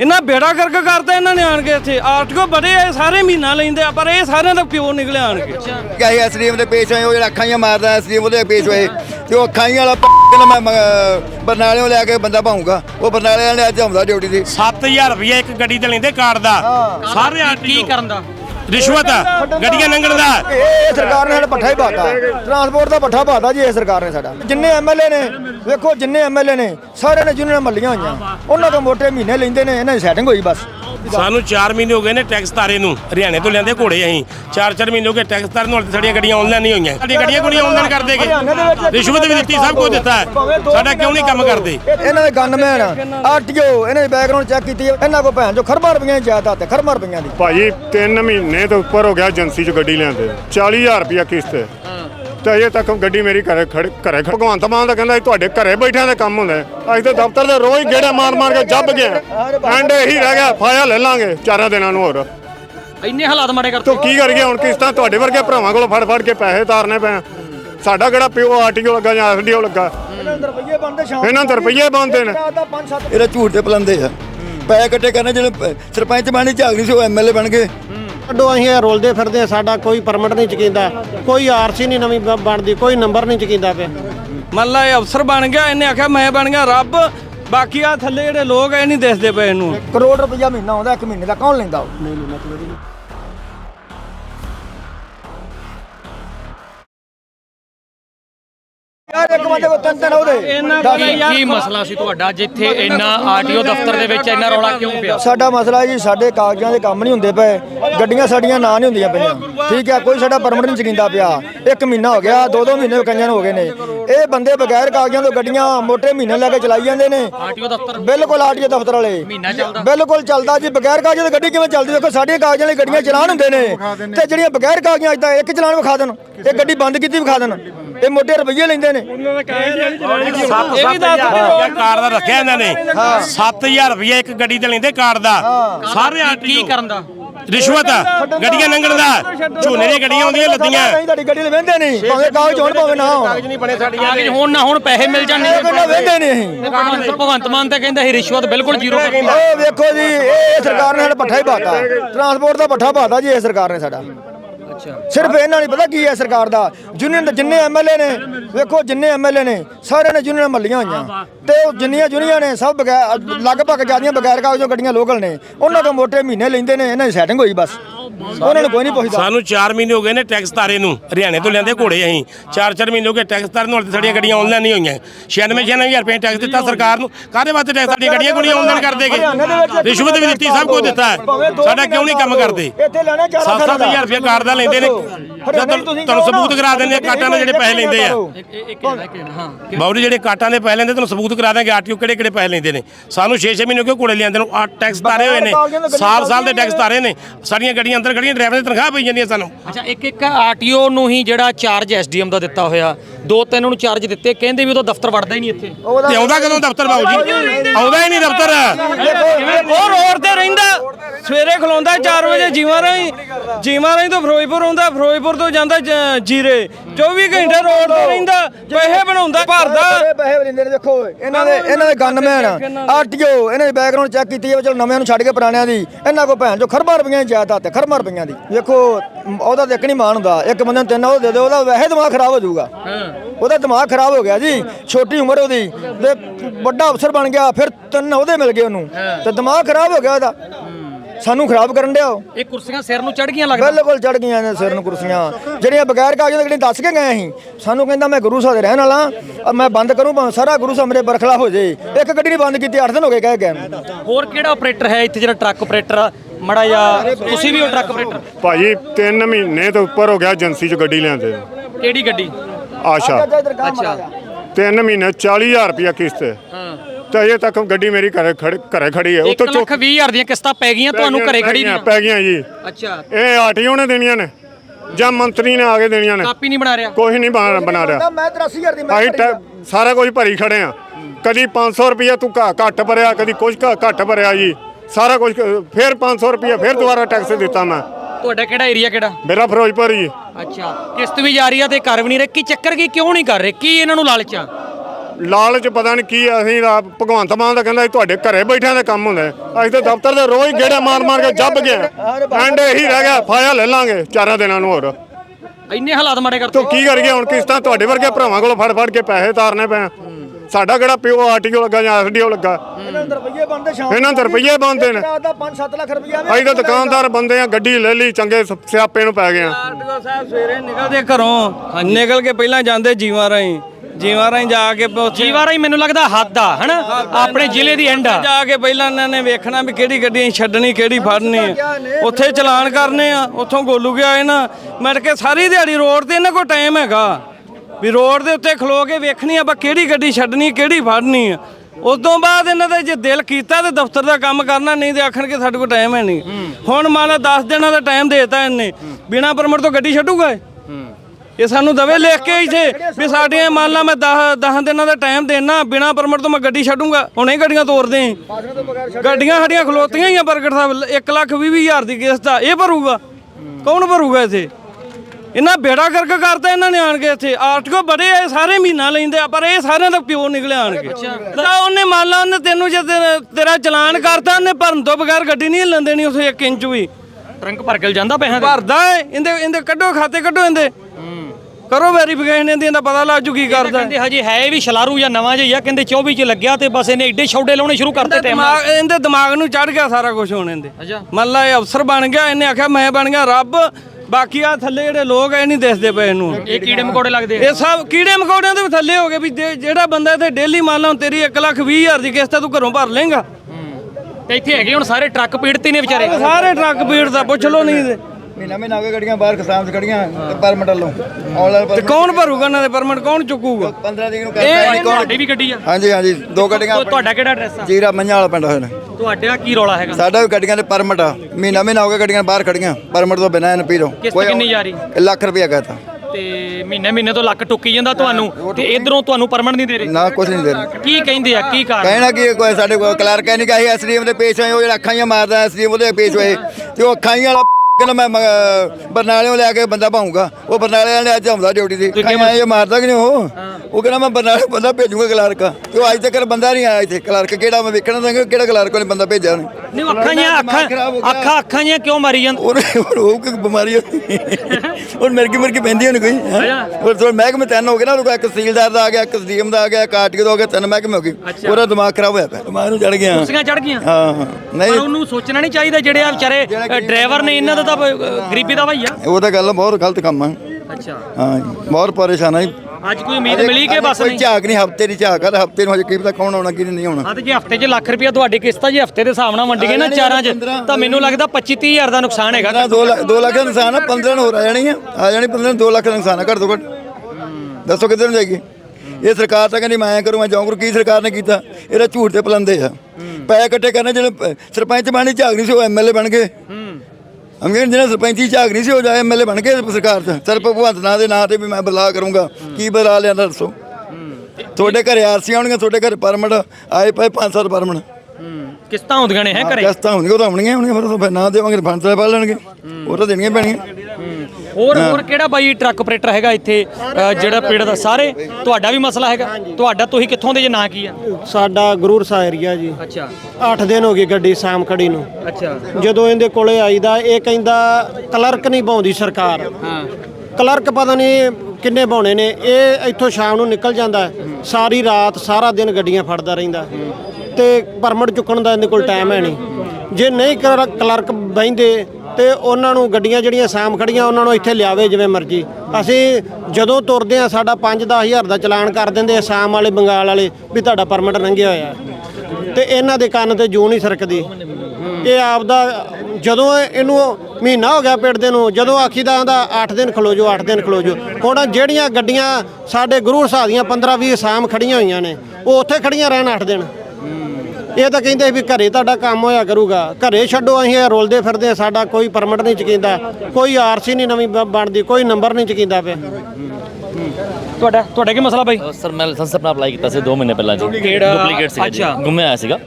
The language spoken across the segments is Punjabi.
ਇਹਨਾਂ ਬੇੜਾ ਗਰਕ ਕਰਤਾ ਇਹਨਾਂ ਨੇ ਆਣ ਕੇ ਇੱਥੇ। ਆਰਟੀਓ ਬੜੇ ਆ ਇਹ ਸਾਰੇ ਮਹੀਨਾ ਲੈਂਦੇ ਆ ਪਰ ਇਹ ਸਾਰਿਆਂ ਦਾ ਪਿਓ ਨਿਕਲਿਆ ਆਣ ਕੇ। ਕਹੇ ਐਸਡੀਐਮ ਦੇ ਪੇਸ਼ ਹੋਏ ਉਹ ਜਿਹੜਾ ਅੱਖਾਂ ਹੀ ਮਾਰਦਾ ਐਸਡੀਐਮ ਉਹਦੇ ਪੇਸ਼ ਹੋਏ। ਤੇ ਉਹ ਅੱਖਾਂ ਹੀ ਵਾਲਾ ਮੈਂ ਬਰਨਾਲਿਓਂ ਲੈ ਕੇ ਬੰਦਾ ਪਾਉਂਗਾ ਉਹ ਬਰਨਾਲੇ ਵਾਲੇ ਅੱਜ ਆਉਂਦਾ ਡਿਊਟੀ ਤੇ। 7000 ਰੁਪਏ ਇੱਕ ਗੱਡੀ ਤੇ ਲੈਂਦੇ ਕਾਰਡ ਦਾ। ਸਾਰੇ ਕੀ ਕਰਨ ਦਾ? ਰਿਸ਼ਵਤ ਗੱਡੀਆਂ ਲੰਘਣ ਦਾ। ਇਹ ਸਰਕਾਰ ਨੇ ਸਾਡਾ ਪੱਠਾ ਹੀ ਪਾਤਾ। ਟਰਾਂਸਪੋਰਟ ਦਾ ਪੱਠਾ ਪਾਤਾ ਜੀ, ਇਹ ਸਰਕਾਰ ਨੇ ਸਾਡਾ। ਜਿੰਨੇ ਐਮਐਲਏ ਨੇ, ਵੇਖੋ ਜਿੰਨੇ ਐਮਐਲਏ ਨੇ ਸਾਰਿਆਂ ਨੇ ਜਿਨ੍ਹਾਂ ਨੇ ਮੱਲੀਆਂ ਹੋਈਆਂ। ਉਹਨਾਂ ਤੋਂ ਮੋਟੇ ਮਹੀਨੇ ਲੈਂਦੇ ਨੇ, ਇਹਨਾਂ ਦੀ ਸੈਟਿੰਗ ਹੋਈ ਬਸ। ਸਾਨੂੰ 4 ਮਹੀਨੇ ਹੋ ਗਏ ਨੇ ਟੈਕਸ ਤਾਰੇ ਨੂੰ। ਹਰਿਆਣੇ ਤੋਂ ਲਿਆਂਦੇ ਘੋੜੇ ਅਸੀਂ। 4-4 ਮਹੀਨੇ ਹੋ ਗਏ ਟੈਕਸ ਤਾਰੇ ਨੂੰ ਸਾਡੀਆਂ ਗੱਡੀਆਂ ਆਨਲਾਈਨ ਨਹੀਂ ਹੋਈਆਂ। ਸਾਡੀਆਂ ਗੱਡੀਆਂ ਕੋਈ ਆਨਲਾਈਨ ਕਰ ਦੇਗੇ ਰਿਸ਼ਵਤ ਵੀ ਦਿੱਤੀ ਸਭ ਕੁਝ ਦਿੱਤਾ ਹੈ। ਸਾਡਾ ਕਿਉਂ ਨਹੀਂ ਕੰਮ ਕਰਦੇ? ਇਹਨਾਂ ਦੇ ਗਨਮੈਨ ਆਰਟੀਓ ਇਹਨਾਂ ਦੀ ਬੈਕਗ੍ਰਾਉਂਡ ਚੈੱਕ ਕੀਤੀ ਇਹਨਾਂ ਕੋ ਭੈਣ ਜੋ ਖਰਬਾਂ ਰੁਪਈਆਂ ਦੀ ਜਾਇਦਾਦ ਹੈ ਖਰਬਾਂ ਰੁਪਈਆਂ ਦੀ। ਭਾਜੀ 3 ਮਹੀਨੇ ਤੋਂ ਉੱਪਰ ਹੋ ਗਿਆ ਏਜੰਸੀ 'ਚ ਗੱਡੀ ਲਿਆਂਦੇ 40000 ਰੁਪਿਆ ਕਿਸ਼ਤ ਹੈ। ਤੇ ਅਜੇ ਤੱਕ ਗੱਡੀ ਮੇਰੀ ਘਰੇ ਖੜ- ਘਰੇ ਖੜ- ਭਗਵੰਤ ਮਾਨ ਦਾ ਕਹਿੰਦਾ ਤੁਹਾਡੇ ਘਰੇ ਬੈਠਿਆਂ ਦਾ ਕੰਮ ਹੁੰਦਾ। ਹੈ। ਅਸੀਂ ਤਾਂ ਦਫ਼ਤਰ ਦੇ ਰੋਜ਼ ਗੇੜਾ ਮਾਰ ਮਾਰ ਕੇ ਜੱਬ ਗਏ ਐਂਡ ਇਹੀ ਰਹਿ ਗਿਆ ਫਾਇਆ ਲੈ ਲਾਂਗੇ ਚਾਰਾਂ ਦਿਨਾਂ ਨੂੰ ਹੋਰ। ਇੰਨੇ ਹਾਲਾਤ ਮਾੜੇ ਕਰਤੇ। ਤੋ ਕੀ ਕਰੀਏ ਹੁਣ? ਕਿਸ਼ਤਾਂ ਤੁਹਾਡੇ ਵਰਗੇ ਭਰਾਵਾਂ ਕੋਲੋਂ ਫੜ ਫੜ ਕੇ ਪੈਸੇ ਤਾਰਨੇ ਪਏ ਆ। ਸਾਡਾ ਕਿਹੜਾ ਪਿਓ ਆਰਟੀਓ ਲੱਗਾ ਜਾਂ ਐਸਡੀਓ ਲੱਗਾ? ਰੁਪਈਏ ਬਣਦੇ ਸ਼ਾਮ ਇਹਨਾਂ ਦੇ ਰੁਪਈਏ ਬਣਦੇ ਨੇ। ਇਹਦਾ ਝੂਠ ਤੇ ਪਲੰਦੇ ਆ। ਪੈਸੇ ਇਕੱਠੇ ਕਰਨੇ ਜਿਹੜੇ ਪ- ਸਰਪੰਚ ਬਣੀ ਝਾਗ ਨਹੀਂ ਸੀ ਉਹ ਐਮਐਲਏ ਬਣ ਗਏ। ਅੱਡੋ ਅਸੀਂ ਇਹ ਰੋਲਦੇ ਫਿਰਦੇ ਆ, ਸਾਡਾ ਕੋਈ ਪਰਮਿਟ ਨਹੀਂ ਚਕਿੰਦਾ। ਕੋਈ ਆਰਸੀ ਨਹੀਂ ਨਵੀਂ ਬ- ਬਣਦੀ ਕੋਈ ਨੰਬਰ ਨਹੀਂ ਚਕਿੰਦਾ ਪਿਆ। ਮੰਨ ਲਾ ਇਹ ਅਫਸਰ ਬਣ ਗਿਆ ਇਹਨੇ ਆਖਿਆ ਮੈਂ ਬਣ ਗਿਆ ਰੱਬ। ਬਾਕੀ ਆ ਥੱਲੇ ਜਿਹੜੇ ਲੋਕ ਆ ਇਹ ਨਹੀਂ ਦਿਸਦੇ ਪਏ ਇਹਨੂੰ। ਕਰੋੜ ਰੁਪਈਆ ਮਹੀਨਾ ਆਉਂਦਾ ਇੱਕ ਮਹੀਨੇ ਦਾ ਕੌਣ ਲੈਂਦਾ ਉਹ? ਇੱਕ ਬੰਦੇ ਕੋ ਤਿੰਨ ਤਿੰਨ ਉਹਦੇ। ਕੋਲ ਕੀ ਮਸਲਾ ਸੀ ਤੁਹਾਡਾ? ਜਿੱਥੇ ਇੰਨਾ ਆਰਟੀਓ ਦਫ਼ਤਰ ਦੇ ਵਿੱਚ ਇੰਨਾ ਰੌਲਾ ਕਿਉਂ ਪਿਆ? ਸਾਡਾ ਮਸਲਾ ਜੀ ਸਾਡੇ ਕਾਗਜ਼ਾਂ ਦੇ ਕੰਮ ਨਹੀਂ ਹੁੰਦੇ ਪਏ। ਗੱਡੀਆਂ ਸਾਡੀਆਂ ਨਾਂ ਨਹੀਂ ਹੁੰਦੀਆਂ ਪਈਆਂ। ਠੀਕ ਹੈ ਕੋਈ ਸਾਡਾ ਪਰਮਿਟ ਨਹੀਂ ਚਕਿੰਦਾ ਪਿਆ। ਇੱਕ ਮਹੀਨਾ ਹੋ ਗਿਆ ਦੋ ਦੋ ਮਹੀਨੇ ਕਈਆਂ ਨੂੰ ਹੋ ਗਏ ਨੇ। ਇਹ ਬੰਦੇ ਬਗੈਰ ਕਾਗਜ਼ਾਂ ਤੋਂ ਗੱਡੀਆਂ ਮੋਟੇ ਮਹੀਨੇ ਲੈ ਕੇ ਚਲਾਈ ਜਾਂਦੇ ਨੇ। ਆਰਟੀਓ ਦਫ਼ਤਰ? ਬਿਲਕੁਲ ਆਰਟੀਓ ਦਫ਼ਤਰ ਵਾਲੇ। ਮਹੀਨਾ ਚੱਲਦਾ। ਬਿਲਕੁਲ ਚੱਲਦਾ ਜੀ ਬਗੈਰ ਕਾਗਜ਼ਾਂ ਦੀ ਗੱਡੀ ਕਿਵੇਂ ਚੱਲਦੀ? ਵੇਖੋ ਸਾਡੀਆਂ ਕਾਗਜ਼ਾਂ ਵਾਲੀ ਗੱਡੀਆਂ ਚਲਾਨ ਹੁੰਦੇ ਨੇ। ਤੇ ਜਿਹੜੀਆਂ ਬਗੈਰ ਕਾਗਜ਼ਾਂ ਅੱਜ ਤਾਂ ਇੱਕ ਚਲਾਨ ਵਿਖਾ ਦੇਣ। ਇਹ ਗੱਡੀ ਬੰਦ ਕੀਤੀ ਵਿਖਾ ਦੇਣ। ਇਹ ਮੋਟੇ ਰੁਪਈਏ ਲੈਂਦੇ ਨੇ। ਇਹ ਵੀ ਦੱਸ ਦਿਓ। ਕਾਰਡ ਦਾ ਰੱਖਿਆ ਇਹਨਾਂ ਨੇ। 7000 ਰੁਪਏ ਇੱਕ ਗੱਡੀ ਤੇ ਲੈਂਦੇ ਕਾਰਡ ਦਾ। ਸਾਰੇ ਕੀ ਆਰਟੀਓ ਕਰਨ ਦਾ? ਰਿਸ਼ਵਤ ਗੱਡੀਆਂ ਲੰਘਣ ਦਾ। ਝੋਨੇ ਦੀਆਂ ਗੱਡੀਆਂ ਆਉਂਦੀਆਂ ਲੱਦੀਆਂ। ਨਹੀਂ ਤੁਹਾਡੀ ਗੱਡੀ ਦੇ ਵਹਿੰਦੇ ਨਹੀਂ ਭਾਵੇਂ ਕਾਗਜ਼ ਹੋਣ ਭਾਵੇਂ ਨਾ ਹੋਣ। ਨਹੀਂ ਬਣੇ ਸਾਡੀਆਂ ਕਾਗਜ਼ ਹੋਣ ਨਾ ਹੁਣ ਪੈਸੇ ਮਿਲ ਜਾਣੇ ਇਹ ਕਹਿੰਦਾ ਵਹਿੰਦੇ ਨਹੀਂ। ਅਸੀਂ ਭਗਵੰਤ ਮਾਨ ਤਾਂ ਕਹਿੰਦਾ ਸੀ ਰਿਸ਼ਵਤ ਬਿਲਕੁਲ ਜ਼ੀਰੋ ਇਹ ਵੇਖੋ ਜੀ ਇਹ ਇਹ ਸਰਕਾਰ ਨੇ ਸਾਡਾ ਪੱਠਾ ਹੀ ਪਾਤਾ। ਟਰਾਂਸਪੋਰਟ ਦਾ ਪੱਠਾ ਪਾਤਾ ਜੀ ਇਹ ਸਰਕਾਰ ਨੇ ਸਾਡਾ। ਸਿਰਫ ਇਹਨਾਂ ਨਹੀਂ ਪਤਾ ਕੀ ਹੈ ਸਰਕਾਰ ਦਾ? ਯੂਨੀਅਨ ਦੇ ਜਿੰਨੇ ਐਮਐਲਏ ਨੇ ਵੇਖੋ ਜਿੰਨੇ ਐਮਐਲਏ ਨੇ ਸਾਰਿਆਂ ਨੇ ਯੂਨੀਅਨ ਮੱਲੀਆਂ ਹੋਈਆਂ। ਤੇ ਉਹ ਜਿੰਨੀਆਂ ਯੂਨੀਅਨ ਨੇ ਸਭ ਬਗੈਰ ਲਗਭਗ ਜਿਆਦੀਆਂ ਬਗੈਰ ਕਾਗਜ਼ੋਂ ਗੱਡੀਆਂ ਲੋਕਲ ਨੇ। ਉਹਨਾਂ ਤੋਂ ਮੋਟੇ ਮਹੀਨੇ ਲੈਂਦੇ ਨੇ ਇਹਨਾਂ ਦੀ ਸੈਟਿੰਗ ਹੋਈ ਬਸ। ਉਹਨਾਂ ਨੂੰ ਕੋਈ ਨਹੀਂ ਪੁੱਛਦਾ। ਸਾਨੂੰ 4 ਮਹੀਨੇ ਹੋ ਗਏ ਨੇ ਟੈਕਸ ਤਾਰੇ ਨੂੰ। ਹਰਿਆਣੇ ਤੋਂ ਲਿਆਂਦੇ ਘੋੜੇ ਅਸੀਂ। 4-4 ਮਹੀਨੇ ਹੋ ਗਏ ਟੈਕਸ ਤਾਰੇ ਨੂੰ ਸਾਡੀਆਂ ਗੱਡੀਆਂ ਆਨਲਾਈਨ ਨਹੀਂ ਹੋਈਆਂ। 96-96000 ਰੁਪਏ ਟੈਕਸ ਦਿੱਤਾ ਸਰਕਾਰ ਨੂੰ। ਕਾਹਦੇ ਵਾਸਤੇ ਟੈਕਸ ਸਾਡੀਆਂ ਗੱਡੀਆਂ ਕੋਈ ਆਨਲਾਈਨ ਕਰ ਦੇਗੇ ਰਿਸ਼ਵਤ ਵੀ ਦਿੱਤੀ ਸਭ ਕੁਝ ਦਿੱਤਾ ਸਾਡਾ ਕਿਉਂ ਨਹੀਂ ਕੰਮ ਕਰਦੇ? ਇੱਥੇ ਲੈਣਾ 7-7000 ਰੁਪਏ ਕਾਰਡ ਦਾ ਲੈਂਦੇ ਨੇ। ਜਦੋਂ ਤੁਹਾਨੂੰ ਸਬੂਤ ਕਰਾ ਦਿੰਦੇ ਆ ਕਾਟਾਂ ਦੇ ਜਿਹੜੇ ਪੈਸੇ ਲੈਂਦੇ ਆ? ਇੱਕ ਹਾਂ। ਬਾਬੂ ਜਿਹੜੇ ਕਾਟਾਂ ਦੇ ਪੈਸੇ ਲੈਂਦੇ ਤੁਹਾਨੂੰ ਸਬੂਤ ਕਰਾ ਦਾਂਗੇ ਆਰਟੀਓ ਕਿਹੜੇ ਕਿਹੜੇ ਪੈਸੇ ਲੈਂਦੇ ਨੇ? ਸਾਨੂੰ 6-6 ਮਹੀਨੇ ਕਿਉਂ ਕੋਲੇ ਲਿਆਂਦੇ ਨੂੰ? ਆ ਟੈਕਸ ਤਾਰੇ ਹੋਏ ਨੇ। ਸਾਲ ਸਾਲ ਦੇ ਟੈਕਸ ਤਾਰੇ ਨੇ। ਸਾਡੀਆਂ ਗੱਡੀਆਂ ਅੰਦਰ ਖੜੀਆਂ ਡਰਾਈਵਰ ਦੀ ਤਨਖਾਹ ਪਈ ਜਾਂਦੀ ਹੈ ਸਾਨੂੰ। ਅੱਛਾ ਇੱਕ ਇੱਕ ਆਰਟੀਓ ਨੂੰ ਹੀ ਜਿਹੜਾ ਚਾਰਜ ਐਸਡੀਐਮ ਦਾ ਦਿੱਤਾ ਹੋਇਆ। ਦੋ ਤਿੰਨ ਨੂੰ ਚਾਰਜ ਦਿੱਤੇ ਕਹਿੰਦੇ ਵੀ ਉਹ ਦਫ਼ਤਰ ਵੜਦਾ ਹੀ ਨਹੀਂ ਇੱਥੇ। ਤੇ ਆਉਂਦਾ ਕਦੋਂ ਦਫ਼ਤਰ ਬਾਬੂ ਜੀ? ਆਉਂਦਾ ਹੀ ਨਹੀਂ ਦਫ਼ਤਰ। ਉਹ ਰੋਡ ਤੇ ਰਹਿੰਦਾ। ਸਵੇਰੇ ਖਲੋਂਦਾ 4 ਵਜੇ ਜੀਵਾਂ ਰਾਹੀਂ ਜੀਵਾਂ ਰਾਹੀਂ ਤੋਂ ਫਿਰੋਜ਼ਪੁਰ ਆਉਂਦਾ ਫਿਰੋਜ਼ਪੁਰ ਤੋਂ ਜਾਂਦਾ ਜ- ਜੀਰੇ। 24 ਘੰਟੇ ਰੋਡ ਤੇ ਰਹਿੰਦਾ ਪੈਸੇ ਬਣਾਉਂਦਾ ਭਰਦਾ। ਪੈਸੇ ਲੈਂਦੇ ਨੇ ਦੇਖੋ ਇਹਨਾਂ ਦੇ ਇਹਨਾਂ ਦੇ ਗਨਮੈਨ ਆਰਟੀਓ ਇਹਨਾਂ ਦੀ ਬੈਕਗ੍ਰਾਉਂਡ ਚੈੱਕ ਕੀਤੀ ਹੈ ਚਲੋ ਨਵਿਆਂ ਨੂੰ ਛੱਡ ਕੇ ਪੁਰਾਣਿਆਂ ਦੀ। ਇਹਨਾਂ ਕੋ ਭੈਣ ਜੋ ਖਰਬਾਂ ਰੁਪਈਆਂ ਦੀ ਜਾਇਦਾਦ ਤੇ ਖਰਬਾਂ ਰੁਪਈਆਂ ਦੀ। ਦੇਖੋ ਉਹਦਾ ਤੇ ਇੱਕ ਨਹੀਂ ਮਾਣ ਹੁੰਦਾ। ਇੱਕ ਬੰਦੇ ਨੂੰ ਤਿੰਨ ਉਹ ਦੇ ਦੇ ਉਹਦਾ ਵੈਸੇ ਦਿਮਾਗ ਖਰਾਬ ਹੋ ਜਾਊਗਾ। ਉਹਦਾ ਦਿਮਾਗ ਖਰਾਬ ਹੋ ਗਿਆ ਜੀ ਛੋਟੀ ਉਮਰ ਉਹਦੀ। ਤੇ ਵੱਡਾ ਅਫਸਰ ਬਣ ਗਿਆ ਫਿਰ ਤਿੰਨ ਉਹਦੇ ਮਿਲ ਗਏ ਉਹਨੂੰ। ਤੇ ਦਿਮਾਗ ਖਰਾਬ ਹੋ ਗਿਆ ਉਹਦਾ। ਸਾਨੂੰ ਖਰਾਬ ਕਰਨ ਡਿਆ ਉਹ। ਇਹ ਕੁਰਸੀਆਂ ਸਿਰ ਨੂੰ ਚੜ ਗਈਆਂ ਲੱਗਦਾ। ਬਿਲਕੁਲ ਚੜ ਗਈਆਂ ਨੇ ਸਿਰ ਨੂੰ ਕੁਰਸੀਆਂ। ਜਿਹੜੀਆਂ ਬਗੈਰ ਕਾਗਜ਼ਾਂ ਦੇ ਦੱਸ ਕੇ ਗਏ ਅਸੀਂ ਸਾਨੂੰ ਕਹਿੰਦਾ ਮੈਂ ਗੁਰੂ ਸਾਹਿਬ ਦੇ ਰਹਿਣ ਵਾਲਾ ਅਹ ਮੈਂ ਬੰਦ ਕਰੂੰ ਭਾਵੇਂ ਸਾਰਾ ਗੁਰੂ ਸਾਹਿਬ ਮੇਰੇ ਬਰਖਲਾ ਹੋ ਜੇ। ਇੱਕ ਗੱਡੀ ਨਹੀਂ ਬੰਦ ਕੀਤੀ 8 ਦਿਨ ਹੋ ਗਏ ਕਹਿ ਗਏ ਨੂੰ। ਹੋਰ ਕਿਹੜਾ ਆਪਰੇਟਰ ਹੈ ਇੱਥੇ ਜਿਹੜਾ ਟਰੱਕ ਆਪਰੇਟਰ ਮੜਾ ਜਾਂ ਤੁਸੀਂ ਵੀ ਹੋ ਟਰੱਕ ਆਪਰੇਟਰ ਭਾਜੀ 3 ਮਹੀਨੇ ਤੋਂ ਉੱਪਰ ਹੋ ਗਿਆ ਏਜੰਸੀ 'ਚ ਗੱਡੀ ਲਿਆਂਦੇ ਕਿਹੜੀ ਗੱਡੀ? ਆਸ਼ਾ। ਅੱਛਾ 3 ਮਹੀਨੇ 40000 ਰੁਪਿਆ ਕਿਸ਼ਤ ਹੈ। ਹਾਂ। ਤੇ ਅਜੇ ਤੱਕ ਗੱਡੀ ਮੇਰੀ ਘਰੇ ਖੜ- ਘਰੇ ਖੜੀ ਹੈ। 1 ਲੱਖ 20 ਹਜ਼ਾਰ ਦੀਆਂ ਕਿਸ਼ਤਾਂ ਪੈ ਗਈਆਂ ਤੁਹਾਨੂੰ ਘਰੇ ਖੜੀ ਦੀਆਂ ਪੈ ਗਈਆਂ ਜੀ। ਅੱਛਾ। ਇਹ ਆਰਟੀਓ ਨੇ ਦੇਣੀਆਂ ਨੇ ਜਾਂ ਮੰਤਰੀ ਨੇ ਆ ਕੇ ਦੇਣੀਆਂ ਨੇ। ਕਾਪੀ ਨਹੀਂ ਬਣਾ ਰਿਹਾ। ਕੋਈ ਨਹੀਂ ਬਣਾ ਬਣਾ ਰਿਹਾ। ਮੈਂ 83000 ਦੀ ਮੈਂ ਸਾਰਾ ਕੁਝ ਭਰੀ ਖੜੇ ਆ ਕਦੀ 500 ਰੁਪਇਆ ਤੂੰ ਘ- ਘੱਟ ਭਰਿਆ ਕਦੀ ਕੁਝ ਘ- ਘੱਟ ਭਰਿਆ ਜੀ। ਸਾਰਾ ਕੁਝ ਫਿਰ 500 ਰੁਪਇਆ ਫਿਰ ਦੁਬਾਰਾ ਟੈਕਸ ਦਿੱਤਾ ਮੈਂ। ਤੁਹਾਡਾ ਕਿਹੜਾ ਏਰੀਆ ਕਿਹੜਾ? ਮੇਰਾ ਫਿਰੋਜ਼ਪੁਰ ਜੀ। ਅੱਛਾ। ਕਿਸ਼ਤ ਵੀ ਜਾ ਰਹੀ ਆ ਤੇ ਕਰ ਵੀ ਨਹੀਂ ਰਹੇ। ਕੀ ਚੱਕਰ ਕੀ ਕਿਉਂ ਨਹੀਂ ਕਰ ਰਹੇ? ਕੀ ਇਹਨਾਂ ਨੂੰ ਲਾਲਚ ਆ? ਲਾਲਚ ਪਤਾ ਨਹੀਂ ਕੀ ਆ, ਅਸੀਂ ਤਾਂ ਭਗਵੰਤ ਮਾਨ ਦਾ ਕਹਿੰਦਾ ਸੀ ਤੁਹਾਡੇ ਘਰੇ ਬੈਠਿਆਂ ਦੇ ਕੰਮ ਹੁੰਦੇ। ਅਸੀਂ ਤਾਂ ਦਫ਼ਤਰ ਦੇ ਰੋਜ਼ ਗੇੜੇ ਮਾਰ ਮਾਰ ਕੇ ਜੱਬ ਗਏ ਐਂਡ ਇਹੀ ਰਹਿ ਗਿਆ ਫਾਇਆ ਲੈ ਲਾਂਗੇ ਚਾਰਾਂ ਦਿਨਾਂ ਨੂੰ ਹੋਰ। ਇੰਨੇ ਹਾਲਾਤ ਮਾੜੇ ਕਰਤੇ। ਤੋ ਕੀ ਕਰੀਏ ਹੁਣ ਕਿਸ਼ਤਾਂ ਤੁਹਾਡੇ ਵਰਗੇ ਭਰਾਵਾਂ ਕੋਲੋਂ ਫੜ ਫੜ ਕੇ ਪੈਸੇ ਤਾਰਨੇ ਪਏ ਸਾਡਾ ਕਿਹੜਾ ਪਿਓ ਆਰਟੀਓ ਲੱਗਾ ਜਾਂ ਐਸਡੀਓ ਲੱਗਾ? ਇਹਨਾਂ ਨੂੰ ਰੁਪਈਏ ਬਣਦੇ ਸ਼ਾਮ ਇਹਨਾਂ ਨੂੰ ਰੁਪਈਏ ਬਣਦੇ ਨੇ। ਦਾ 5-7 ਲੱਖ ਰੁਪਈਆ ਅਸੀਂ ਤਾਂ ਦੁਕਾਨਦਾਰ ਬੰਦੇ ਆ ਗੱਡੀ ਲੈ ਲਈ ਚੰਗੇ ਸ- ਸਿਆਪੇ ਨੂੰ ਪੈ ਗਏ ਆ। ਆਰਟੀਓ ਸਾਹਿਬ ਸਵੇਰੇ ਨਿਕਲਦੇ ਘਰੋਂ। ਨਿਕਲ ਕੇ ਪਹਿਲਾਂ ਜਾਂਦੇ ਜੀਵਾਂ ਰਾਹੀਂ। ਜੀਵਾਂ ਰਾਹੀਂ ਜਾ ਕੇ ਉੱਥੇ ਜੀਵਾਰਾ ਹੀ ਮੈਨੂੰ ਲੱਗਦਾ ਹੱਦ ਆ ਹਨਾ? ਆਪਣੇ ਜ਼ਿਲ੍ਹੇ ਦੀ ਐਂਡ ਆ। ਜਾ ਕੇ ਪਹਿਲਾਂ ਇਹਨਾਂ ਨੇ ਵੇਖਣਾ ਵੀ ਕਿਹੜੀ ਗੱਡੀ ਅਸੀਂ ਛੱਡਣੀ ਕਿਹੜੀ ਫੜਨੀ ਆ। ਉੱਥੇ ਚਲਾਨ ਕਰਨੇ ਆ ਉੱਥੋਂ ਗੋਲੂ ਗਿਆ ਇਹਨਾਂ ਮਿਲ ਕੇ ਸਾਰੀ ਦਿਹਾੜੀ ਰੋਡ ਤੇ ਇਹਨਾਂ ਕੋਲ ਟਾਈਮ ਹੈਗਾ। ਵੀ ਰੋਡ ਦੇ ਉੱਤੇ ਖਲੋ ਕੇ ਵੇਖਣੀ ਆਪਾਂ ਕਿਹੜੀ ਗੱਡੀ ਛੱਡਣੀ ਕਿਹੜੀ ਫੜਨੀ ਆ। ਉਸ ਤੋਂ ਬਾਅਦ ਇਹਨਾਂ ਦਾ ਜੇ ਦਿਲ ਕੀਤਾ ਤੇ ਦਫ਼ਤਰ ਦਾ ਕੰਮ ਕਰਨਾ ਨਹੀਂ ਤੇ ਆਖਣਗੇ ਸਾਡੇ ਕੋਲ ਟਾਈਮ ਹੈ ਨਹੀਂ। ਹੁਣ ਮੰਨ ਲਾ 10 ਦਿਨਾਂ ਦਾ ਟਾਈਮ ਦੇਤਾ ਇਹਨੇ। ਬਿਨਾ ਪਰਮਿਟ ਤੋਂ ਗੱਡੀ ਛੱਡੂਗਾ ਇਹ? ਇਹ ਸਾਨੂੰ ਦਵੇ ਲਿਖ ਕੇ ਇੱਥੇ ਵੀ ਸਾਡੀਆਂ ਮੰਨ ਲਾ ਮੈਂ 10 10 ਦਿਨਾਂ ਦਾ ਟਾਈਮ ਦੇਣਾ ਬਿਨਾ ਪਰਮਿਟ ਤੋਂ ਮੈਂ ਗੱਡੀ ਛੱਡੂੰਗਾ ਹੁਣੇ ਗੱਡੀਆਂ ਤੋਰਦੇ ਆਂ। ਗੱਡੀਆਂ ਸਾਡੀਆਂ ਖਲੋਤੀਆਂ ਹੀ ਆ ਪ੍ਰਗਟ ਸਾਹਿਬ 1 ਲੱਖ 20 ਹਜ਼ਾਰ ਦੀ ਕਿਸ਼ਤ ਆ ਇਹ ਭਰੂਗਾ। ਕੌਣ ਭਰੂਗਾ ਇੱਥੇ? ਇਹਨਾਂ ਬੇੜਾ ਕਰਕੇ ਕਰਤਾ ਇਹਨਾਂ ਨੇ ਆਣ ਕੇ ਇੱਥੇ। ਆਰਟੀਓ ਬੜੇ ਆ ਸਾਰੇ ਮਹੀਨਾ ਲੈਂਦੇ ਆ ਪਰ ਇਹ ਸਾਰਿਆਂ ਦਾ ਪਿਓ ਨਿਕਲੇ ਆਣ ਕੇ। ਤਾਂ ਉਹਨੇ ਮੰਨ ਲਾ ਉਹਨੇ ਤੈਨੂੰ ਜੇ ਤੇਰਾ- ਚਲਾਨ ਕਰਤਾ ਉਹਨੇ ਭਰਨ ਤੋਂ ਬਗੈਰ ਗੱਡੀ ਨਹੀਂ ਹਿੱਲਣ ਦੇਣੀ ਉਸੇ 1 ਇੰਚ ਵੀ। ਟਰੰਕ ਭਰ ਕੇ ਜਾਂਦਾ ਪੈਸਿਆਂ ਦੇ? ਭਰਦਾ ਇਹਦੇ ਇਹਦੇ ਕੱਢੋ ਖਾਤੇ ਕੱਢੋ ਇਹਦੇ। ਕਰੋ ਵੈਰੀਫਿਕੇਸ਼ਨ ਇਹਦੀ ਇਹਦਾ ਪਤਾ ਲੱਗ ਜੂ ਕੀ ਕਰਦਾ ਕਹਿੰਦੇ ਹਜੇ ਹੈ ਵੀ ਛਲਾਰੂ ਜਾਂ ਨਵਾਂ ਜਿਹਾ ਕਹਿੰਦੇ 24 ਚ ਲੱਗਿਆ ਤੇ ਬਸ ਇਹਨੇ ਏਡੇ ਛੋਡੇ ਲਾਉਣੇ ਸ਼ੁਰੂ ਕਰਤੇ ਟਾਈਮ ਦਿਮਾਗ ਇਹਦੇ ਦਿਮਾਗ ਨੂੰ ਚੜ ਗਿਆ ਸਾਰਾ ਕੁਝ ਹੁਣ ਇਹਦੇ। ਅੱਛਾ। ਮੰਨ ਲਾ ਇਹ ਅਫਸਰ ਬਣ ਗਿਆ ਇਹਨੇ ਆਖਿਆ ਮੈਂ ਬਣ ਗਿਆ ਰੱਬ ਬਾਕੀ ਆ ਥੱਲੇ ਜਿਹੜੇ ਲੋਕ ਐ ਨਹੀਂ ਦਿਸਦੇ ਪਏ ਇਹਨੂੰ। ਇਹ ਕੀੜੇ ਮਕੌੜੇ ਲੱਗਦੇ ਇਹ ਸਭ ਕੀੜੇ ਮਕੌੜਿਆਂ ਦੇ ਵੀ ਥੱਲੇ ਹੋ ਗਏ ਵੀ ਜੇ- ਜਿਹੜਾ ਬੰਦਾ ਇੱਥੇ ਡੇਲੀ ਮੰਨ ਲਾ ਹੁਣ ਤੇਰੀ 1 ਲੱਖ 20 ਹਜ਼ਾਰ ਦੀ ਕਿਸ਼ਤ ਆ, ਤੂੰ ਘਰੋਂ ਭਰ ਲੇਗਾ ਤੇ ਇੱਥੇ ਹੈਗੇ ਹੁਣ ਸਾਰੇ ਟਰੱਕ ਪੀੜਤ ਨੇ ਵਿਚਾਰੇ। ਸਾਰੇ ਟਰੱਕ ਪੀੜ ਦਾ ਪੁੱਛ ਲੋ ਨਹੀਂ ਤੇ। ਮਹੀਨਾ ਮਹੀਨਾ ਹੋ ਗਿਆ ਗੱਡੀਆਂ ਬਾਹਰ ਖਸਾਮ ਚ ਖੜੀਆਂ ਪਰਮਿਟ ਵੱਲੋਂ। ਆਨਲਾਈਨ ਤੇ ਕੌਣ ਭਰੂਗਾ ਇਹਨਾਂ ਦੇ ਪਰਮਿਟ ਕੌਣ ਚੁੱਕੂਗਾ? 15 ਤਰੀਕ ਨੂੰ ਇਹ ਕਰਤਾ ਤੁਹਾਡੀ ਵੀ ਗੱਡੀ ਆ। ਹਾਂਜੀ ਹਾਂਜੀ ਦੋ ਗੱਡੀਆਂ ਤੁਹਾਡਾ ਕਿਹੜਾ ਐਡਰੈਸ ਆ? ਜੀਰਾ ਮੰਝਾਂ ਵਾਲਾ ਪਿੰਡ ਹੋਏ ਨੇ। ਤੁਹਾਡਾ ਕੀ ਰੌਲਾ ਹੈਗਾ? ਸਾਡਾ ਵੀ ਗੱਡੀਆਂ ਦੇ ਪਰਮਿਟ ਆ। ਮਹੀਨਾ ਮਹੀਨਾ ਹੋ ਗਿਆ ਗੱਡੀਆਂ ਬਾਹਰ ਖੜੀਆਂ। ਪਰਮਿਟ ਤੋਂ ਬਿਨਾਂ ਐਨਪੀ ਤੋਂ। ਕਿਸ਼ਤ ਕਿੰਨੀ ਜਾ ਰਹੀ? ਲੱਖ ਰੁਪਇਆ ਕਹਤਾ। ਤੇ ਮਹੀਨੇ ਮਹੀਨੇ ਤੋਂ ਲੱਕ ਟੁੱਕੀ ਜਾਂਦਾ ਤੁਹਾਨੂੰ। ਤੇ ਇਧਰੋਂ ਤੁਹਾਨੂੰ ਪਰਮਿਟ ਨਹੀਂ ਦੇ ਰਹੇ? ਨਾ ਕੁਝ ਨਹੀਂ ਦੇ ਰਹੇ। ਕੀ ਕਹਿੰਦੇ ਆ? ਕੀ ਕਾਰਨ? ਕਹਿਣਾ ਕਿ ਕੋਈ ਸਾਡੇ ਕੋਲ ਕਲਰਕ ਨਹੀਂ ਕਹੀ ਐਸਡੀਐਮ ਦੇ ਪੇਸ਼ ਹੋਏ ਉਹ ਜਿਹੜਾ ਅੱਖਾਂ ਹੀ ਮਾਰਦਾ ਐਸਡੀਐਮ ਉਹਦੇ ਪੇਸ਼ ਹੋਏ। ਤੇ ਉਹ ਅੱਖਾਂ ਹੀ ਵਾਲਾ ਕਹਿੰਦਾ ਮੈਂ ਮ- ਬਰਨਾਲਿਓਂ ਲਿਆ ਕੇ ਬੰਦਾ ਪਾਉਂਗਾ ਉਹ ਬਰਨਾਲੇ ਵਾਲੇ ਅੱਜ ਆਉਂਦਾ ਡਿਊਟੀ ਤੇ। ਕਹਿੰਦਾ ਇਹ ਮਾਰਦਾ ਕਿ ਨਹੀਂ ਉਹ? ਉਹ ਕਹਿੰਦਾ ਮੈਂ ਬਰਨਾਲੇ ਬੰਦਾ ਭੇਜੂਗਾ ਕਲਰਕ। ਤੇ ਉਹ ਅੱਜ ਤੱਕ ਬੰਦਾ ਨਹੀਂ ਆਇਆ ਇੱਥੇ। ਕਲਰਕ ਕਿਹੜਾ ਮੈਂ ਵੇਖਣਾ ਤਾਂ ਕਿਹੜਾ ਕਲਰਕ ਨੇ ਬੰਦਾ ਭੇਜਿਆ ਉਹਨੇ। ਨਹੀਂ ਉਹ ਅੱਖਾਂ ਜਿਹੀਆਂ ਅੱਖਾਂ ਅੱਖਾਂ ਅੱਖਾਂ ਜਿਹੀਆਂ ਕਿਉਂ ਮਾਰੀ ਜਾਂਦੇ? ਉਹਨੇ ਉਹ ਕੋਈ ਬਿਮਾਰੀ ਹੋਈ ਉਹ ਮਿਰਗੀ ਮਿਰਗੀ ਪੈਂਦੀ ਹੋਣੀ ਕੋਈ ਹੈਂ? ਉਹ ਥੋੜਾ ਮਹਿਕਮੇ ਤਿੰਨ ਹੋ ਗਏ ਨਾ ਉਹ ਇੱਕ ਤਹਿਸੀਲਦਾਰ ਦਾ ਆ ਗਿਆ ਇੱਕ ਸਡੀਐਮ ਦਾ ਆ ਗਿਆ ਇੱਕ ਆਰਟੀਓ ਦਾ ਹੋ ਗਿਆ ਤਿੰਨ ਮਹਿਕਮੇ ਹੋ ਗਏ। ਉਹਦਾ ਦਿਮਾਗ ਖਰਾਬ ਹੋਇਆ ਪਿਆ। ਦਿਮਾਗ ਨੂੰ ਚੜ ਗਿਆ। ਕੁਰਸੀਆਂ ਚੜ ਗਈਆਂ। ਹਾਂ ਹਾਂ। ਪਰ ਨਹੀਂ ਉਹਨੂੰ ਸੋਚਣਾ ਨਹੀਂ ਚਾਹੀਦਾ ਜਿਹੜੇ ਆ ਵਿਚਾਰੇ ਡਰਾਈਵਰ ਨੇ ਇਹਨਾਂ ਦਾ ਤਾਂ ਗਰੀਬੀ ਦਾ ਭਾਈ ਆ। ਉਹ ਤਾਂ ਗੱਲ ਬਹੁਤ ਗਲਤ ਕੰਮ ਆ। ਅੱਛਾ। ਹਾਂ ਜੀ, ਬਹੁਤ ਪਰੇਸ਼ਾਨ ਆ ਜੀ। ਅੱਜ ਕੋਈ ਉਮੀਦ ਮਿਲੀ ਕਿ ਬਸ ਕੋਈ ਨਹੀਂ? ਝਾਕ ਨਹੀਂ ਹਫ਼ਤੇ ਦੀ ਝਾਕ ਆ ਹਫ਼ਤੇ ਨੂੰ ਹਜੇ ਕੀ ਪਤਾ ਕੌਣ ਆਉਣਾ ਕਿਹਨੇ ਨਹੀਂ ਆਉਣਾ। ਹਾਂ ਤੇ ਜੇ ਹਫ਼ਤੇ 'ਚ ਲੱਖ ਰੁਪਇਆ ਤੁਹਾਡੀ ਕਿਸ਼ਤ ਆ ਜੇ ਹਫ਼ਤੇ ਦੇ ਹਿਸਾਬ ਨਾਲ ਵੰਡੀ ਗਏ ਨਾ ਚਾਰਾਂ 'ਚ ਤਾਂ ਮੈਨੂੰ ਲੱਗਦਾ 25 30 ਹਜ਼ਾਰ ਦਾ ਨੁਕਸਾਨ ਹੈਗਾ। 2 ਲੱਖ 2 ਲੱਖ ਦਾ ਨੁਕਸਾਨ ਆ 15 ਨੂੰ ਹੋਰ ਆ ਜਾਣੀ ਆ। ਆ ਜਾਣੀ 15 2 ਲੱਖ ਦਾ ਨੁਕਸਾਨ ਆ ਘੱਟ ਤੋਂ ਘੱਟ। ਦੱਸੋ ਕਿੱਧਰ ਨੂੰ ਜਾਏਗੀ ਇਹ ਸਰਕਾਰ ਤਾਂ ਕਹਿੰਦੀ ਮੈਂ ਐਂ ਕਰੂੰ ਮੈਂ ਕਰੂੰ ਕੀ ਸਰਕਾਰ ਨੇ ਕੀਤਾ? ਇਹਦਾ ਝੂਠ ਤੇ ਪਲੰਦੇ ਆ। ਪੈਸੇ ਇਕੱਠੇ ਕਰਨੇ ਜਿਹੜੇ ਪ- ਸਰਪੰਚ ਬਣੀ ਝਾਕ ਨਹੀਂ ਸੀ ਉਹ ਐਮਐਲਏ ਬਣ ਗਏ। ਅਮੀਰ ਜਿਹੜਾ ਸਰਪੰਚੀ ਝਾਕ ਨਹੀਂ ਸੀ ਉਹ ਜਾ ਐਮਐਲਏ ਬਣ ਗਏ ਸਰਕਾਰ ਚ। ਸਿਰ ਭਗਵੰਤ ਨਾਂ ਦੇ ਨਾਂ ਤੇ ਵੀ ਮੈਂ ਬਦਲਾਅ ਕਰੂੰਗਾ। ਕੀ ਬਦਲਾ ਲਿਆਂਦਾ ਦੱਸੋ? ਤੁਹਾਡੇ ਘਰੇ ਆਰਸੀ ਆਉਣਗੀਆਂ ਤੁਹਾਡੇ ਘਰੇ ਪਰਮਿਟ ਆਏ ਪਏ 5-7 ਪਰਮਿਟ। ਕਿਸ਼ਤਾਂ ਹੁੰਦੀਆਂ ਨੇ ਹੈ ਘਰੇ? ਕਿਸ਼ਤਾਂ ਹੁੰਦੀਆਂ ਉਹ ਤਾਂ ਆਉਣਗੀਆਂ ਹੋਣਗੀਆਂ ਫਿਰ ਨਾ ਦੇਵਾਂਗੇ ਫੰਡ ਤੇ ਪਾ ਲੈਣਗੇ। ਉਹ ਤਾਂ ਦੇਣੀਆਂ ਪੈਣੀਆਂ। ਹੋਰ ਹੋਰ ਕਿਹੜਾ ਬਾਈ ਟਰੱਕ ਆਪਰੇਟਰ ਹੈਗਾ ਇੱਥੇ? ਅ, ਜਿਹੜਾ ਪਿੰਡ ਦਾ ਸਾਰੇ? ਤੁਹਾਡਾ ਵੀ ਮਸਲਾ ਹੈਗਾ? ਤੁਹਾਡਾ ਤੁਸੀਂ ਕਿੱਥੋਂ ਦੇ ਜੇ ਨਾਂ ਕੀ ਆ? ਸਾਡਾ ਗਰੂਰ ਸਾ ਏਰੀਆ ਜੀ। ਅੱਛਾ। 8 ਦਿਨ ਹੋ ਗਏ ਗੱਡੀ ਸ਼ਾਮ ਖੜੀ ਨੂੰ। ਅੱਛਾ। ਜਦੋਂ ਇਹਦੇ ਕੋਲੇ ਆਈਦਾ ਇਹ ਕਹਿੰਦਾ ਕਲਰਕ ਨਹੀਂ ਪਾਉਂਦੀ ਸਰਕਾਰ। ਹਾਂ। ਕਲਰਕ ਪਤਾ ਨਹੀਂ ਕਿੰਨੇ ਪਾਉਣੇ ਨੇ। ਇਹ ਇੱਥੋਂ ਸ਼ਾਮ ਨੂੰ ਨਿਕਲ ਜਾਂਦਾ ਹੈ। ਸਾਰੀ ਰਾਤ ਸਾਰਾ ਦਿਨ ਗੱਡੀਆਂ ਫੜਦਾ ਰਹਿੰਦਾ ਤੇ ਪਰਮਿਟ ਚੁੱਕਣ ਦਾ ਇਹਦੇ ਕੋਲ ਟਾਈਮ ਹੈ ਨਹੀਂ। ਜੇ ਨਹੀਂ ਕਲਰ- ਕਲਰਕ ਬਹਿੰਦੇ ਤੇ ਉਹਨਾਂ ਨੂੰ ਗੱਡੀਆਂ ਜਿਹੜੀਆਂ ਸ਼ਾਮ ਖੜੀਆਂ, ਉਹਨਾਂ ਨੂੰ ਇੱਥੇ ਲਿਆਵੇ ਜਿਵੇਂ ਮਰਜ਼ੀ। ਅਸੀਂ ਜਦੋਂ ਤੁਰਦੇ ਆ ਸਾਡਾ 5-10 ਹਜ਼ਾਰ ਦਾ ਚਲਾਨ ਕਰ ਦਿੰਦੇ ਆ ਵਾਲੇ, ਬੰਗਾਲ ਵਾਲੇ, ਵੀ ਤੁਹਾਡਾ ਪਰਮਿਟ ਲੰਘਿਆ ਹੋਇਆ। ਤੇ ਇਹਨਾਂ ਦੇ ਕੰਨ ਤੇ ਜੂੰ ਨਹੀਂ ਸਰਕਦੀ। ਇਹ ਆਪਦਾ, ਜਦੋਂ ਇਹਨੂੰ ਮਹੀਨਾ ਹੋ ਗਿਆ ਪਿੰਡਦੇ ਨੂੰ, ਜਦੋਂ ਆਖੀਦਾ ਆਂਦਾ 8 ਦਿਨ ਖਲੋ ਜੋ 8 ਦਿਨ ਖਲੋ ਜੋ ਹੁਣ ਜਿਹੜੀਆਂ ਗੱਡੀਆਂ ਸਾਡੇ ਗੁਰੂ ਸਾਹਿਬ ਦੀਆਂ 15 20 ਸ਼ਾਮ ਖੜੀਆਂ ਹੋਈਆਂ ਨੇ, ਉਹ ਉੱਥੇ ਖੜੀਆਂ ਰਹਿਣ 8 ਦਿਨ। ਇਹ ਤਾਂ ਕਹਿੰਦੇ ਵੀ ਘਰੇ ਤੁਹਾਡਾ ਕੰਮ ਹੋਇਆ ਕਰੂਗਾ। ਘਰੇ ਛੱਡੋ ਅਸੀਂ ਇਹ ਰੋਲਦੇ ਫਿਰਦੇ ਸਾਡਾ ਕੋਈ ਪਰਮਿਟ ਨਹੀਂ ਚਕਿੰਦਾ। ਕੋਈ ਆਰਸੀ ਨਹੀਂ ਨਵੀਂ ਬ- ਬਣਦੀ ਕੋਈ ਨੰਬਰ ਨਹੀਂ ਚਕਿੰਦਾ ਪਿਆ। ਤੁਹਾਡਾ ਤੁਹਾਡਾ ਕੀ ਮਸਲਾ ਬਾਈ? ਸਰ ਮੈਂ ਲਾਇਸੈਂਸ ਆਪਣਾ ਅਪਲਾਈ ਕੀਤਾ ਸੀ 2 ਮਹੀਨੇ ਪਹਿਲਾਂ ਜੀ। ਕਿਹੜਾ? ਡੁਪਲੀਕੇਟ ਸੀ ਜੀ। ਅੱਛਾ। ਗੁੰਮਿਆ ਆਇਆ ਸੀਗਾ।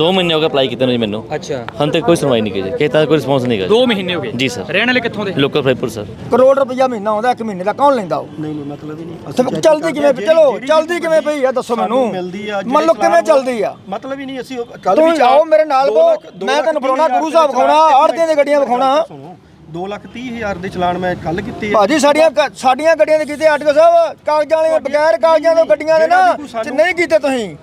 2 ਮਹੀਨੇ ਹੋ ਗਏ ਅਪਲਾਈ ਕੀਤੇ ਨੂੰ ਜੀ ਮੈਨੂੰ। ਅੱਛਾ। ਹੁਣ ਤੱਕ ਕੋਈ ਸੁਣਵਾਈ ਨਹੀਂ ਕੀਤੀ। ਤਰ੍ਹਾਂ ਕੋਈ ਰਿਸਪੌਂਸ ਨਹੀਂ ਕੀਤਾ 2 ਮਹੀਨੇ ਹੋ ਗਏ? ਜੀ ਸਰ। ਰਹਿਣ ਵਾਲੇ ਕਿੱਥੋਂ ਦੇ? Local ਫਰੈਪੁਰ sir. ਕਰੋੜ ਰੁਪਈਆ ਮਹੀਨਾ ਆਉਂਦਾ ਇੱਕ ਮਹੀਨੇ ਦਾ ਕੌਣ ਲੈਂਦਾ ਉਹ? ਨਹੀਂ ਨਹੀਂ ਮਤਲਬ ਹੀ ਨਹੀਂ। ਚਲਦੀ ਕਿਵੇਂ ਚਲੋ ਚਲਦੀ ਕਿਵੇਂ ਪਈ ਆ ਦੱਸੋ ਮੈਨੂੰ। ਮਿਲਦੀ ਆ ਮੰਨ ਲਓ ਕਿਵੇਂ ਚੱਲਦੀ ਆ? ਮਤਲਬ ਹੀ ਨਹੀਂ ਅਸੀਂ ਕੱਲ ਤੂੰ ਆਓ ਮੇਰੇ ਨਾਲ ਕੋ ਮੈਂ ਤੁਹਾਨੂੰ ਬੁਲਾਉਣਾ ਗੁਰੂ ਸਾਹਿਬ ਵਿਖਾਉਣਾ ਆੜਤੀਆਂ ਦੀਆਂ ਗੱਡੀਆਂ ਵਿਖਾਉਣਾ। 2 ਲੱਖ 30 ਹਜ਼ਾਰ ਦੇ ਚਲਾਨ ਮੈਂ ਕੱਲ ਕੀਤੇ ਆ। ਭਾਜੀ ਸਾਡੀਆਂ ਸਾਡੀਆਂ ਗੱਡੀਆਂ ਦੇ ਕੀਤੇ ਆਟੋ ਸਾਹਿਬ। ਕਾਗਜ਼ਾਂ ਵਾਲੀਆਂ ਬਗੈਰ ਕਾਗਜ਼ਾਂ ਤੋਂ ਗੱਡੀਆਂ ਦੇ ਨਾ ਚ ਨਹੀਂ ਕੀਤੇ ਤੁਸੀਂ।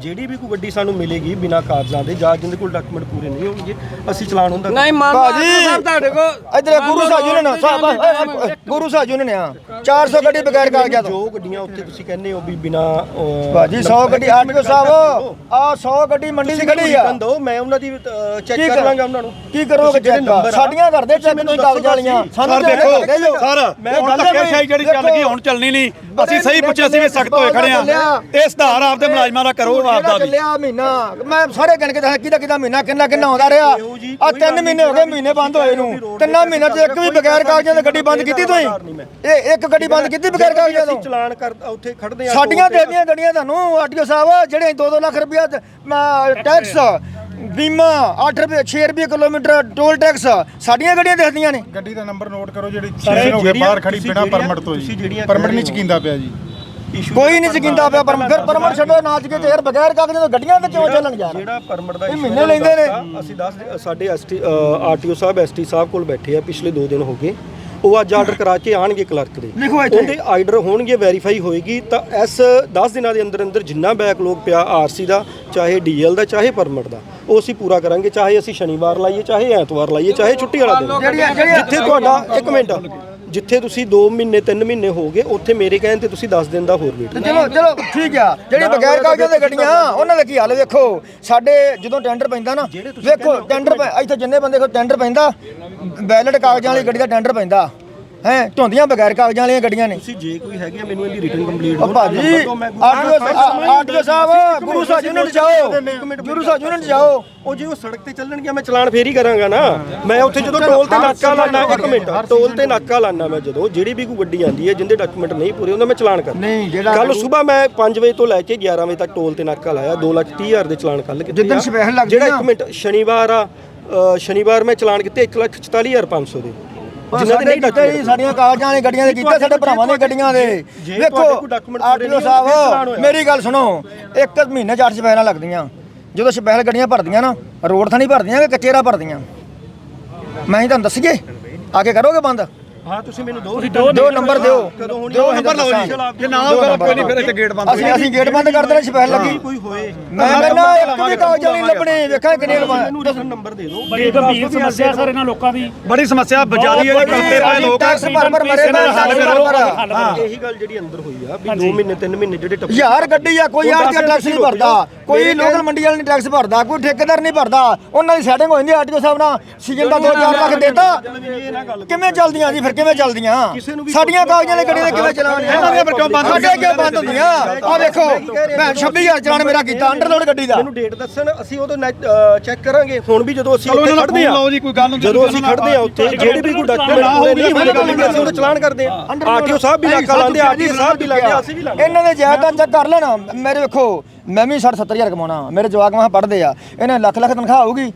ਜਿਹੜੀ ਵੀ ਕੋਈ ਗੱਡੀ ਸਾਨੂੰ ਮਿਲੇਗੀ ਬਿਨਾਂ ਕਾਗਜ਼ਾਂ ਦੇ ਜਾਂ ਜਿਹਦੇ ਕੋਲ ਡਾਕੂਮੈਂਟ ਪੂਰੇ ਨਹੀਂ ਹੋਣਗੇ ਅਸੀਂ ਚਲਾਨ ਹੁੰਦਾ। ਨਹੀਂ ਮੰਨ ਭਾਜੀ ਸਾਹਿਬ ਤੁਹਾਡੇ ਕੋਲ। ਇਧਰ ਗੁਰੂ ਸਾਹਿਬ ਜੀ ਨੇ। ਸਾਹਿਬ ਗੁਰੂ ਸਾਹਿਬ ਜੀ ਨੇ ਆ 400 ਗੱਡੀ ਬਗੈਰ ਕਾਗਜ਼ਾਂ ਤੋਂ। ਜੋ ਗੱਡੀਆਂ ਉੱਥੇ ਤੁਸੀਂ ਕਹਿੰਦੇ ਹੋ ਵੀ ਬਿਨਾਂ ਭਾਜੀ 100 ਗੱਡੀ ਆਟੋ ਸਾਹਿਬ ਆ 100 ਗੱਡੀ ਮੰਡੀ ਦੀ ਖੜੀ ਆ। ਦਿਓ ਮੈਂ ਉਹਨਾਂ ਦੀ ਚੈੱਕ ਕਰ ਲਾਂਗਾ ਉਹਨਾਂ ਨੂੰ। ਕੀ ਕਰੋਗੇ ਚੈੱਕ ਆ, ਸਾਡੀਆਂ ਕਰਦੇ ਚੈੱਕ ਤੁਸੀਂ ਕਾਗਜ਼ਾਂ ਵਾਲੀਆਂ। ਸਾਨੂੰ ਦੇਖੋ ਸਰ ਮੈਂ ਹੁਣ ਧੱਕੇਸ਼ਾਹੀ ਜਿਹੜੀ ਚੱਲ ਗਈ ਹੁਣ ਚੱਲਣੀ ਨਹੀਂ। ਅਸੀਂ ਸਹੀ ਪੁੱਛਿਆ ਅਸੀਂ ਵੀ ਸਖਤ ਹੋਏ ਖੜੇ ਆ। ਇਹ ਸੁਧਾਰ ਆਪਦੇ ਮੁਲਾਜ਼ਮਾਂ ਦਾ ਕਰੋ ਆਪਦਾ ਵੀ। ਚੱਲਿਆ ਮਹੀਨਾ? ਮੈਂ ਸਾਰੇ ਗਿਣ ਕੇ ਦੱਸਿਆ ਕਿਹਦਾ ਕਿਹਦਾ ਮਹੀਨਾ ਕਿੰਨਾ ਕਿੰਨਾ ਆਉਂਦਾ ਰਿਹਾ? ਆ ਤਿੰਨ ਮਹੀਨੇ ਹੋ ਗਏ ਮਹੀਨੇ ਬੰਦ ਹੋਏ ਨੂੰ। ਤਿੰਨਾਂ ਮਹੀਨਿਆਂ 'ਚ ਇੱਕ ਵੀ ਬਗੈਰ ਕਾਗਜ਼ਾਂ ਦੀ ਗੱਡੀ ਬੰਦ ਕੀਤੀ ਤੁਸੀਂ? ਇਹ ਇੱਕ ਗੱਡੀ ਬੰਦ ਕੀਤੀ ਬਗੈਰ ਕਾਗਜ਼ਾਂ ਤੋਂ? ਚਲਾਨ ਕਰ ਉੱਥੇ ਖੜਦੇ ਆ ਸਾਡੀਆਂ ਦੇ ਦੀਆਂ ਗੱਡੀਆਂ ਤੁਹਾਨੂੰ ਆਰਟੀਓ ਸਾਹਿਬ ਜਿਹੜੇ 2-2 ਲੱਖ ਰੁਪਇਆ ਟੈਕਸ ਬੀਮਾ 8 ਰੁਪਏ 6 ਰੁਪਏ ਕਿਲੋਮੀਟਰ ਟੋਲ ਟੈਕਸ ਸਾਡੀਆਂ ਗੱਡੀਆਂ ਦੇਖਦੀਆਂ ਨੇ। ਗੱਡੀ ਦਾ ਨੰਬਰ ਨੋਟ ਕਰੋ ਜਿਹੜੀ 6 ਦਿਨ ਹੋ ਗਏ ਬਾਹਰ ਖੜੀ ਬਿਨਾ ਪਰਮਿਟ ਤੋਂ ਜੀ। ਪਰਮਿਟ ਨਹੀਂ। ਚਕਿੰਦਾ ਪਿਆ ਜੀ। Issue ਕੋਈ ਨਹੀਂ ਚਕਿੰਦਾ ਪਿਆ ਪਰ ਫਿਰ ਪਰਮਿਟ ਛੱਡੋ ਨਾਚ ਕੇ ਤੇ ਯਾਰ ਬਗੈਰ ਕਾਗਜ਼ਾਂ ਤੋਂ ਗੱਡੀਆਂ ਤੇ ਕਿਉਂ ਚੱਲਣ ਯਾਰ? ਜਿਹੜਾ ਪਰਮਿਟ ਦਾ ਇਹ ਮਹੀਨੇ ਲੈਂਦੇ ਨੇ। ਅਸੀਂ 10 ਸਾਡੇ S T RTO sahib S T sahib ਕੋਲ ਬੈਠੇ ਆ ਪਿਛਲੇ 2 ਦਿਨ ਹੋ ਗਏ। ਉਹ ਅੱਜ ਆਰਡਰ ਕਰਾ ਕੇ ਆਣਗੇ ਕਲਰਕ ਦੇ। ਲਿਖੋ ਇੱਥੇ। ਉਹਦੇ ਆਰਡਰ ਹੋਣਗੇ ਵੈਰੀਫਾਈ ਹੋਏਗੀ। ਤਾਂ ਇਸ 10 ਦਿਨਾਂ ਦੇ ਅੰਦਰ ਅੰਦਰ ਜਿੰਨਾ ਬੈਕਲੋਗ ਪਿਆ ਆਰਸੀ ਦਾ ਚਾਹੇ ਡੀਐਲ ਦਾ ਚਾਹੇ ਪਰਮਿਟ ਦਾ ਉਹ ਅਸੀਂ ਪੂਰਾ ਕਰਾਂਗੇ। ਚਾਹੇ ਅਸੀਂ ਸ਼ਨੀਵਾਰ ਲਾਈਏ ਚਾਹੇ ਐਤਵਾਰ ਲਾਈਏ ਚਾਹੇ ਛੁੱਟੀ ਵਾਲਾ ਦਿਨ। ਜਿੱਥੇ ਤੁਹਾਡਾ ਇੱਕ ਮਿੰਟ। ਜਿੱਥੇ ਤੁਸੀਂ 2 ਮਹੀਨੇ 3 ਮਹੀਨੇ ਹੋ ਗਏ ਉੱਥੇ ਮੇਰੇ ਕਹਿਣ ਤੇ ਤੁਸੀਂ 10 ਦਿਨ ਦਾ ਹੋਰ ਵੇਟ ਚਲੋ ਚਲੋ ਠੀਕ ਆ। ਜਿਹੜੀ ਬਗੈਰ ਕਾਗਜ਼ਾਂ ਦੀਆਂ ਗੱਡੀਆਂ ਉਹਨਾਂ ਦਾ ਕੀ ਹਾਲ ਵੇਖੋ ਸਾਡੇ ਜਦੋਂ ਟੈਂਡਰ ਪੈਂਦਾ ਨਾ ਵੇਖੋ ਟੈਂਡਰ ਪੈ- ਇੱਥੇ ਜਿੰਨੇ ਬੰਦੇ ਕੋਲ ਟੈਂਡਰ ਪੈਂਦਾ ਬੈਲਟ ਕਾਗਜ਼ਾਂ ਵਾਲੀ ਗੱਡੀ ਦਾ ਟੈਂਡਰ ਪੈਂਦਾ। ਹੈ ਧੁੰਦੀਆਂ ਬਗੈਰ ਕਾਗਜ਼ਾਂ ਵਾਲੀਆਂ ਗੱਡੀਆਂ ਨੇ। ਤੁਸੀਂ ਜੇ ਕੋਈ ਹੈਗੀ ਆ ਮੈਨੂੰ ਇਹਦੀ ਰਿਟਨ ਕੰਪਲੀਟ ਉਹ ਭਾਜੀ RTO RTO sahib Guru Sahib unit ਜਾਓ ਗੁਰੂ ਸਾਹਿਬ ਯੂਨਿਟ ਜਾਓ ਉਹ ਜੇ ਉਹ ਸੜਕ ਤੇ ਚੱਲਣਗੇ ਮੈਂ ਚਲਾਨ ਫੇਰ ਹੀ ਕਰਾਂਗਾ ਨਾ। ਮੈਂ ਉੱਥੇ ਜਦੋਂ ਟੋਲ ਤੇ ਨਾਕਾ ਲਾਣਾ ਇੱਕ ਮਿੰਟ ਟੋਲ ਤੇ ਨਾਕਾ ਲਾਣਾ ਮੈਂ ਜਦੋਂ ਜਿਹੜੀ ਵੀ ਕੋਈ ਗੱਡੀ ਆਂਦੀ ਹੈ ਜਿੰਦੇ ਡਾਕੂਮੈਂਟ ਨਹੀਂ ਪੂਰੇ ਉਹਨਾਂ ਮੈਂ ਚਲਾਨ ਕਰਨਾ ਨਹੀਂ, ਜਿਹੜਾ- ਕੱਲ ਸਵੇਰ ਮੈਂ 5 ਵਜੇ ਤੋਂ ਲੈ ਕੇ 11 ਵਜੇ ਤੱਕ ਟੋਲ ਤੇ ਨਾਕਾ ਲਾਇਆ 2 ਲੱਖ 30 ਹਜ਼ਾਰ ਦੇ ਚਲਾਨ ਕੱਲ ਕੀਤੇ ਜਿੱਦਣ। ਸਪੈਸ਼ਲ ਲੱਗਦੀ ਜਿਹੜਾ ਨਾ। ਇੱਕ ਮਿੰਟ ਸ਼ਨੀਵਾਰ ਆ ਅ, ਸ਼ਨੀਵਾਰ ਮੈਂ ਚਲਾਨ ਕੀਤੇ 1 ਲੱਖ 44 ਹਜ਼ਾਰ 500 ਦੇ। ਜਿਨ੍ਹਾਂ ਦੇ ਨਹੀਂ ਜੀ, document ਸਾਡੀਆਂ ਕਾਗਜ਼ਾਂ ਵਾਲੀਆਂ ਗੱਡੀਆਂ ਦੇ ਕੀਤੇ ਸਾਡੇ ਭਰਾਵਾਂ ਦੀਆਂ ਗੱਡੀਆਂ ਦੇ। ਵੇਖੋ ਆਰਟੀਓ ਸਾਹਿਬ। ਮੇਰੀ ਗੱਲ ਸੁਣੋ ਇੱਕ ਮਹੀਨੇ ਚ ਅੱਠ ਸਪੈਰਾਂ ਲੱਗਦੀਆਂ। ਜਦੋਂ ਸਪੈਰ ਗੱਡੀਆਂ ਭਰਦੀਆਂ ਨਾ ਰੋਡ ਤਾਂ ਨਹੀਂ ਭਰਦੀਆਂ ਕਿ ਕੱਚੇ ਰਾਹ ਭਰਦੀਆਂ? ਮੈਂ ਹੀ ਤੁਹਾਨੂੰ ਦੱਸੀਏ ਆ ਕੇ ਕਰੋਗੇ ਬੰਦ? ਹਾਂ ਤੁਸੀਂ ਮੈਨੂੰ ਦੋ ਦਿਓ ਨੰਬਰ ਦਿਓ। ਕਦੋਂ ਹੋਣੀ ਦਿਓ ਨੰਬਰ ਨੰਬਰ ਲਾਓ ਜੀ। ਜੇ ਨਾ ਹੋਊਗਾ ਕੋਈ ਨਹੀਂ ਫਿਰ ਇੱਥੇ ਗੇਟ ਬੰਦ ਅਸੀਂ ਅਸੀਂ ਗੇਟ ਬੰਦ ਕਰ ਦੇਣਾ ਸਪੈਰ ਲੱਗੀ। ਕੋਈ ਹੋਏ। ਮੈਂ ਕਹਿੰਦਾ ਇੱਕ ਵੀ ਕਾਗਜ਼ਾਂ ਨਹੀਂ ਲੱਭਣੇ ਵੇਖਾਂ ਕਿੰਨੇ ਲਵਾ ਮੈਨੂੰ ਨੰਬਰ ਦੇ ਦਿਓ। ਬੜੀ ਗੰਭੀਰ ਸਮੱਸਿਆ ਸਰ ਇਹਨਾਂ ਲੋਕਾਂ ਦੀ। ਬੜੀ ਸਮੱਸਿਆ ਬਜਾਰੀ ਹੈ ਕਰਦੇ ਪਏ ਲੋਕ ਟੈਕਸ ਭਰ ਭਰ ਮਰੇ ਮੈਂ ਟੈਕਸ ਭਰ। ਭਰ ਹਾਂ ਇਹੀ ਗੱਲ ਜਿਹੜੀ ਅੰਦਰ ਹੋਈ ਆ ਵੀ 2 ਮਹੀਨੇ 3 ਮਹੀਨੇ ਜਿਹੜੇ ਟੱਪੇ ਯਾਰ ਗੱਡੀ ਆ ਕੋਈ ਯਾਰ ਤੇ ਟੈਕਸ ਨਹੀਂ ਭਰਦਾ। ਕੋਈ ਲੋਕਲ ਮੰਡੀ ਵਾਲਾ ਨਹੀਂ ਟੈਕਸ ਭਰਦਾ ਕੋਈ ਠੇਕੇਦਾਰ ਨਹੀਂ ਭਰਦਾ। ਉਹਨਾਂ ਦੀ ਸੈਟਿੰਗ ਹੋ ਜਾਂਦੀ ਆਰਟੀਓ ਸਾਹਿਬ ਨਾਲ। ਸੀਜ਼ਨ ਦਾ 2-4 ਲੱਖ ਦੇਤਾ। ਕਿਵੇਂ ਚੱਲਦੀਆਂ ਜੀ ਫਿਰ ਕਿਵੇਂ ਚੱਲਦੀਆਂ? ਸਾਡੀਆਂ ਕਾਗਜ਼ਾਂ ਵਾਲੀ ਗੱਡੀਆਂ ਕਿਵੇਂ ਚਲਾਉਣੀਆਂ ਇਹਨਾਂ ਦੀਆਂ ਕਿਉਂ ਬੰਦ ਸਾਡੇ ਕਿਉਂ ਬੰਦ ਹੁੰਦੀਆਂ? ਆ ਵੇਖੋ ਮੈਂ 26000 ਚਲਾਨ ਮੇਰਾ ਕੀਤਾ ਅੰਡਰਲੋਡ ਗੱਡੀ ਦਾ। ਮੈਨੂੰ ਡੇਟ ਦੱਸਣ ਅਸੀਂ ਉਦੋਂ ਚੈੱਕ ਕਰਾਂਗੇ। ਹੁਣ ਵੀ ਜਦੋਂ ਅਸੀਂ ਉੱਥੇ ਖੜਦੇ ਆ ਲਓ ਜੀ ਕੋਈ ਗੱਲ ਨਹੀਂ ਜਦੋਂ ਅਸੀਂ ਖੜਦੇ ਆ ਉੱਥੇ ਜਿਹੜੇ ਵੀ ਕੋਈ ਡਾਕੂਮੈਂਟ ਪੂਰੇ ਨਹੀਂ ਗੱਲ ਅਸੀਂ ਉਹਦਾ ਚਲਾਨ ਕਰਦੇ ਆ ਆਰਟੀਓ ਸਾਹਿਬ ਵੀ ਨਾਕਾ ਲਾਉਂਦੇ ਆਰਟੀਓ ਸਾਹਿਬ ਵੀ ਲਾਉਂਦੇ ਅਸੀਂ ਵੀ ਲਾਉਂਦੇ। ਇਹਨਾਂ ਦੇ ਜਾਇਦਾਦ ਚੈੱਕ ਕਰ ਲੈਣਾ ਮੇਰੇ ਵੇਖੋ ਮੈਂ ਵੀ 60 70000 ਕਮਾਉਣਾ ਮੇਰੇ ਜਵਾਕ ਮਾ ਪੜਦੇ ਆ ਇਹਨਾਂ ਲੱਖ ਲੱਖ ਤਨਖਾਹ ਹੋਊਗੀ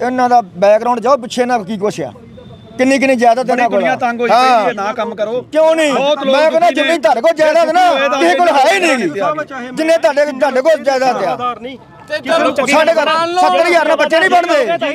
ਇਹਨਾਂ ਦਾ ਬੈਕਗ੍ਰਾਉਂਡ ਜਾਓ ਪਿੱਛੇ ਨਾ ਕੀ ਕੁਛ ਆ। ਕਿੰਨੀ ਕਿੰਨੀ ਜਾਇਦਾਦ ਇਹਨਾਂ ਕੋਲ ਦੁਨੀਆ ਤੰਗ ਹੋਈ ਪਈ ਹੈ। ਨਾ ਕੰਮ ਕਰੋ। ਕਿਉਂ ਨਹੀਂ? ਬਹੁਤ ਲੋਕ ਮੈਂ ਕਹਿੰਦਾ ਦੁਖੀ ਨੇ। ਜਿੰਨੀ ਤੁਹਾਡੇ ਕੋਲ ਜਾਇਦਾਦ ਨਾ। ਕਿਸੇ ਕੋਲ ਹੈ ਹੀ ਨਹੀਂ। ਜਿੰਨੇ ਤੁਹਾਡੇ ਤੁਹਾਡੇ ਕੋਲ ਜਾਇਦਾਦ ਆ। ਸਾਡੇ ਘਰ 70000 ਨਾਲ ਬੱਚੇ ਨਹੀਂ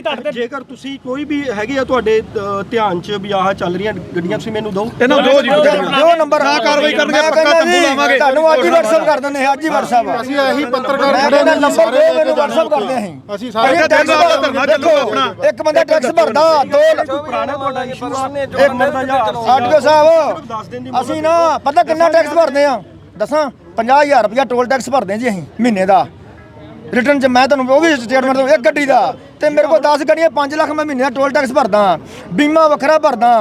ਪੜਦੇ ਜੇਕਰ ਤੁਸੀਂ ਕੋਈ ਵੀ ਹੈਗੇ ਆ ਤੁਹਾਡੇ ਅ, ਧਿਆਨ 'ਚ ਵੀ ਆਹ ਚੱਲ ਰਹੀਆਂ ਗੱਡੀਆਂ ਤੁਸੀਂ ਮੈਨੂੰ ਦਿਓ। ਇਹਨਾਂ ਨੂੰ ਦਿਓ ਜੀ ਦਿਓ ਨੰਬਰ ਨਾ ਕਾਰਵਾਈ ਕਰਨਗੇ, ਮੈਂ ਪੱਕਾ ਕਹਿੰਦਾ ਤੰਬੂ ਜੀ, ਲਾਵਾਂਗੇ। ਤੁਹਾਨੂੰ ਅੱਜ ਹੀ WhatsApp ਕਰ ਦਿੰਦੇ ਹਾਂ ਅੱਜ ਹੀ WhatsApp ਅਸੀਂ ਇਹੀ ਪੱਤਰਕਾਰ ਮੈਂ ਖੜੇ ਕਹਿੰਦਾ ਨੇ ਨੰਬਰ ਦਿਓ ਮੈਨੂੰ WhatsApp ਕਰਦੇ ਅਸੀਂ ਅਸੀਂ ਸਾਰੇ ਅਸੀਂ ਟੈਕਸ ਧਰਨਾ ਧਰਨਾ ਚੱਲੂਗਾ ਦੇਖੋ ਆਪਣਾ। ਇੱਕ ਬੰਦਾ ਟੈਕਸ ਭਰਦਾ ਦੋ ਪੁਰਾਣਾ ਤੁਹਾਡਾ ਇਸ਼ੂ ਆ ਇੱਕ ਨੰਬਰ ਦਾ ਆਟੋ ਸਾਹਿਬ ਅਸੀਂ ਨਾ ਪਤਾ ਕਿੰਨਾ ਟੈਕਸ ਭਰਦੇ ਆ ਦੱਸਾਂ 50000 ਰੁਪਇਆ ਟੋਲ ਟੈਕਸ ਭਰਦੇ ਜੀ ਅਸੀਂ ਮਹੀਨੇ ਦਾ। ਰਿਟਰਨ ਚ ਮੈਂ ਤੁਹਾਨੂੰ ਉਹ ਵੀ ਸਟੇਟਮੈਂਟ ਦਊਂ ਇੱਕ ਗੱਡੀ ਦਾ। ਤੇ ਮੇਰੇ ਕੋਲ 10 ਗੱਡੀਆਂ 5 ਲੱਖ ਮੈਂ ਮਹੀਨੇ ਦਾ ਟੋਲ ਟੈਕਸ ਭਰਦਾ। ਬੀਮਾ ਵੱਖਰਾ ਭਰਦਾ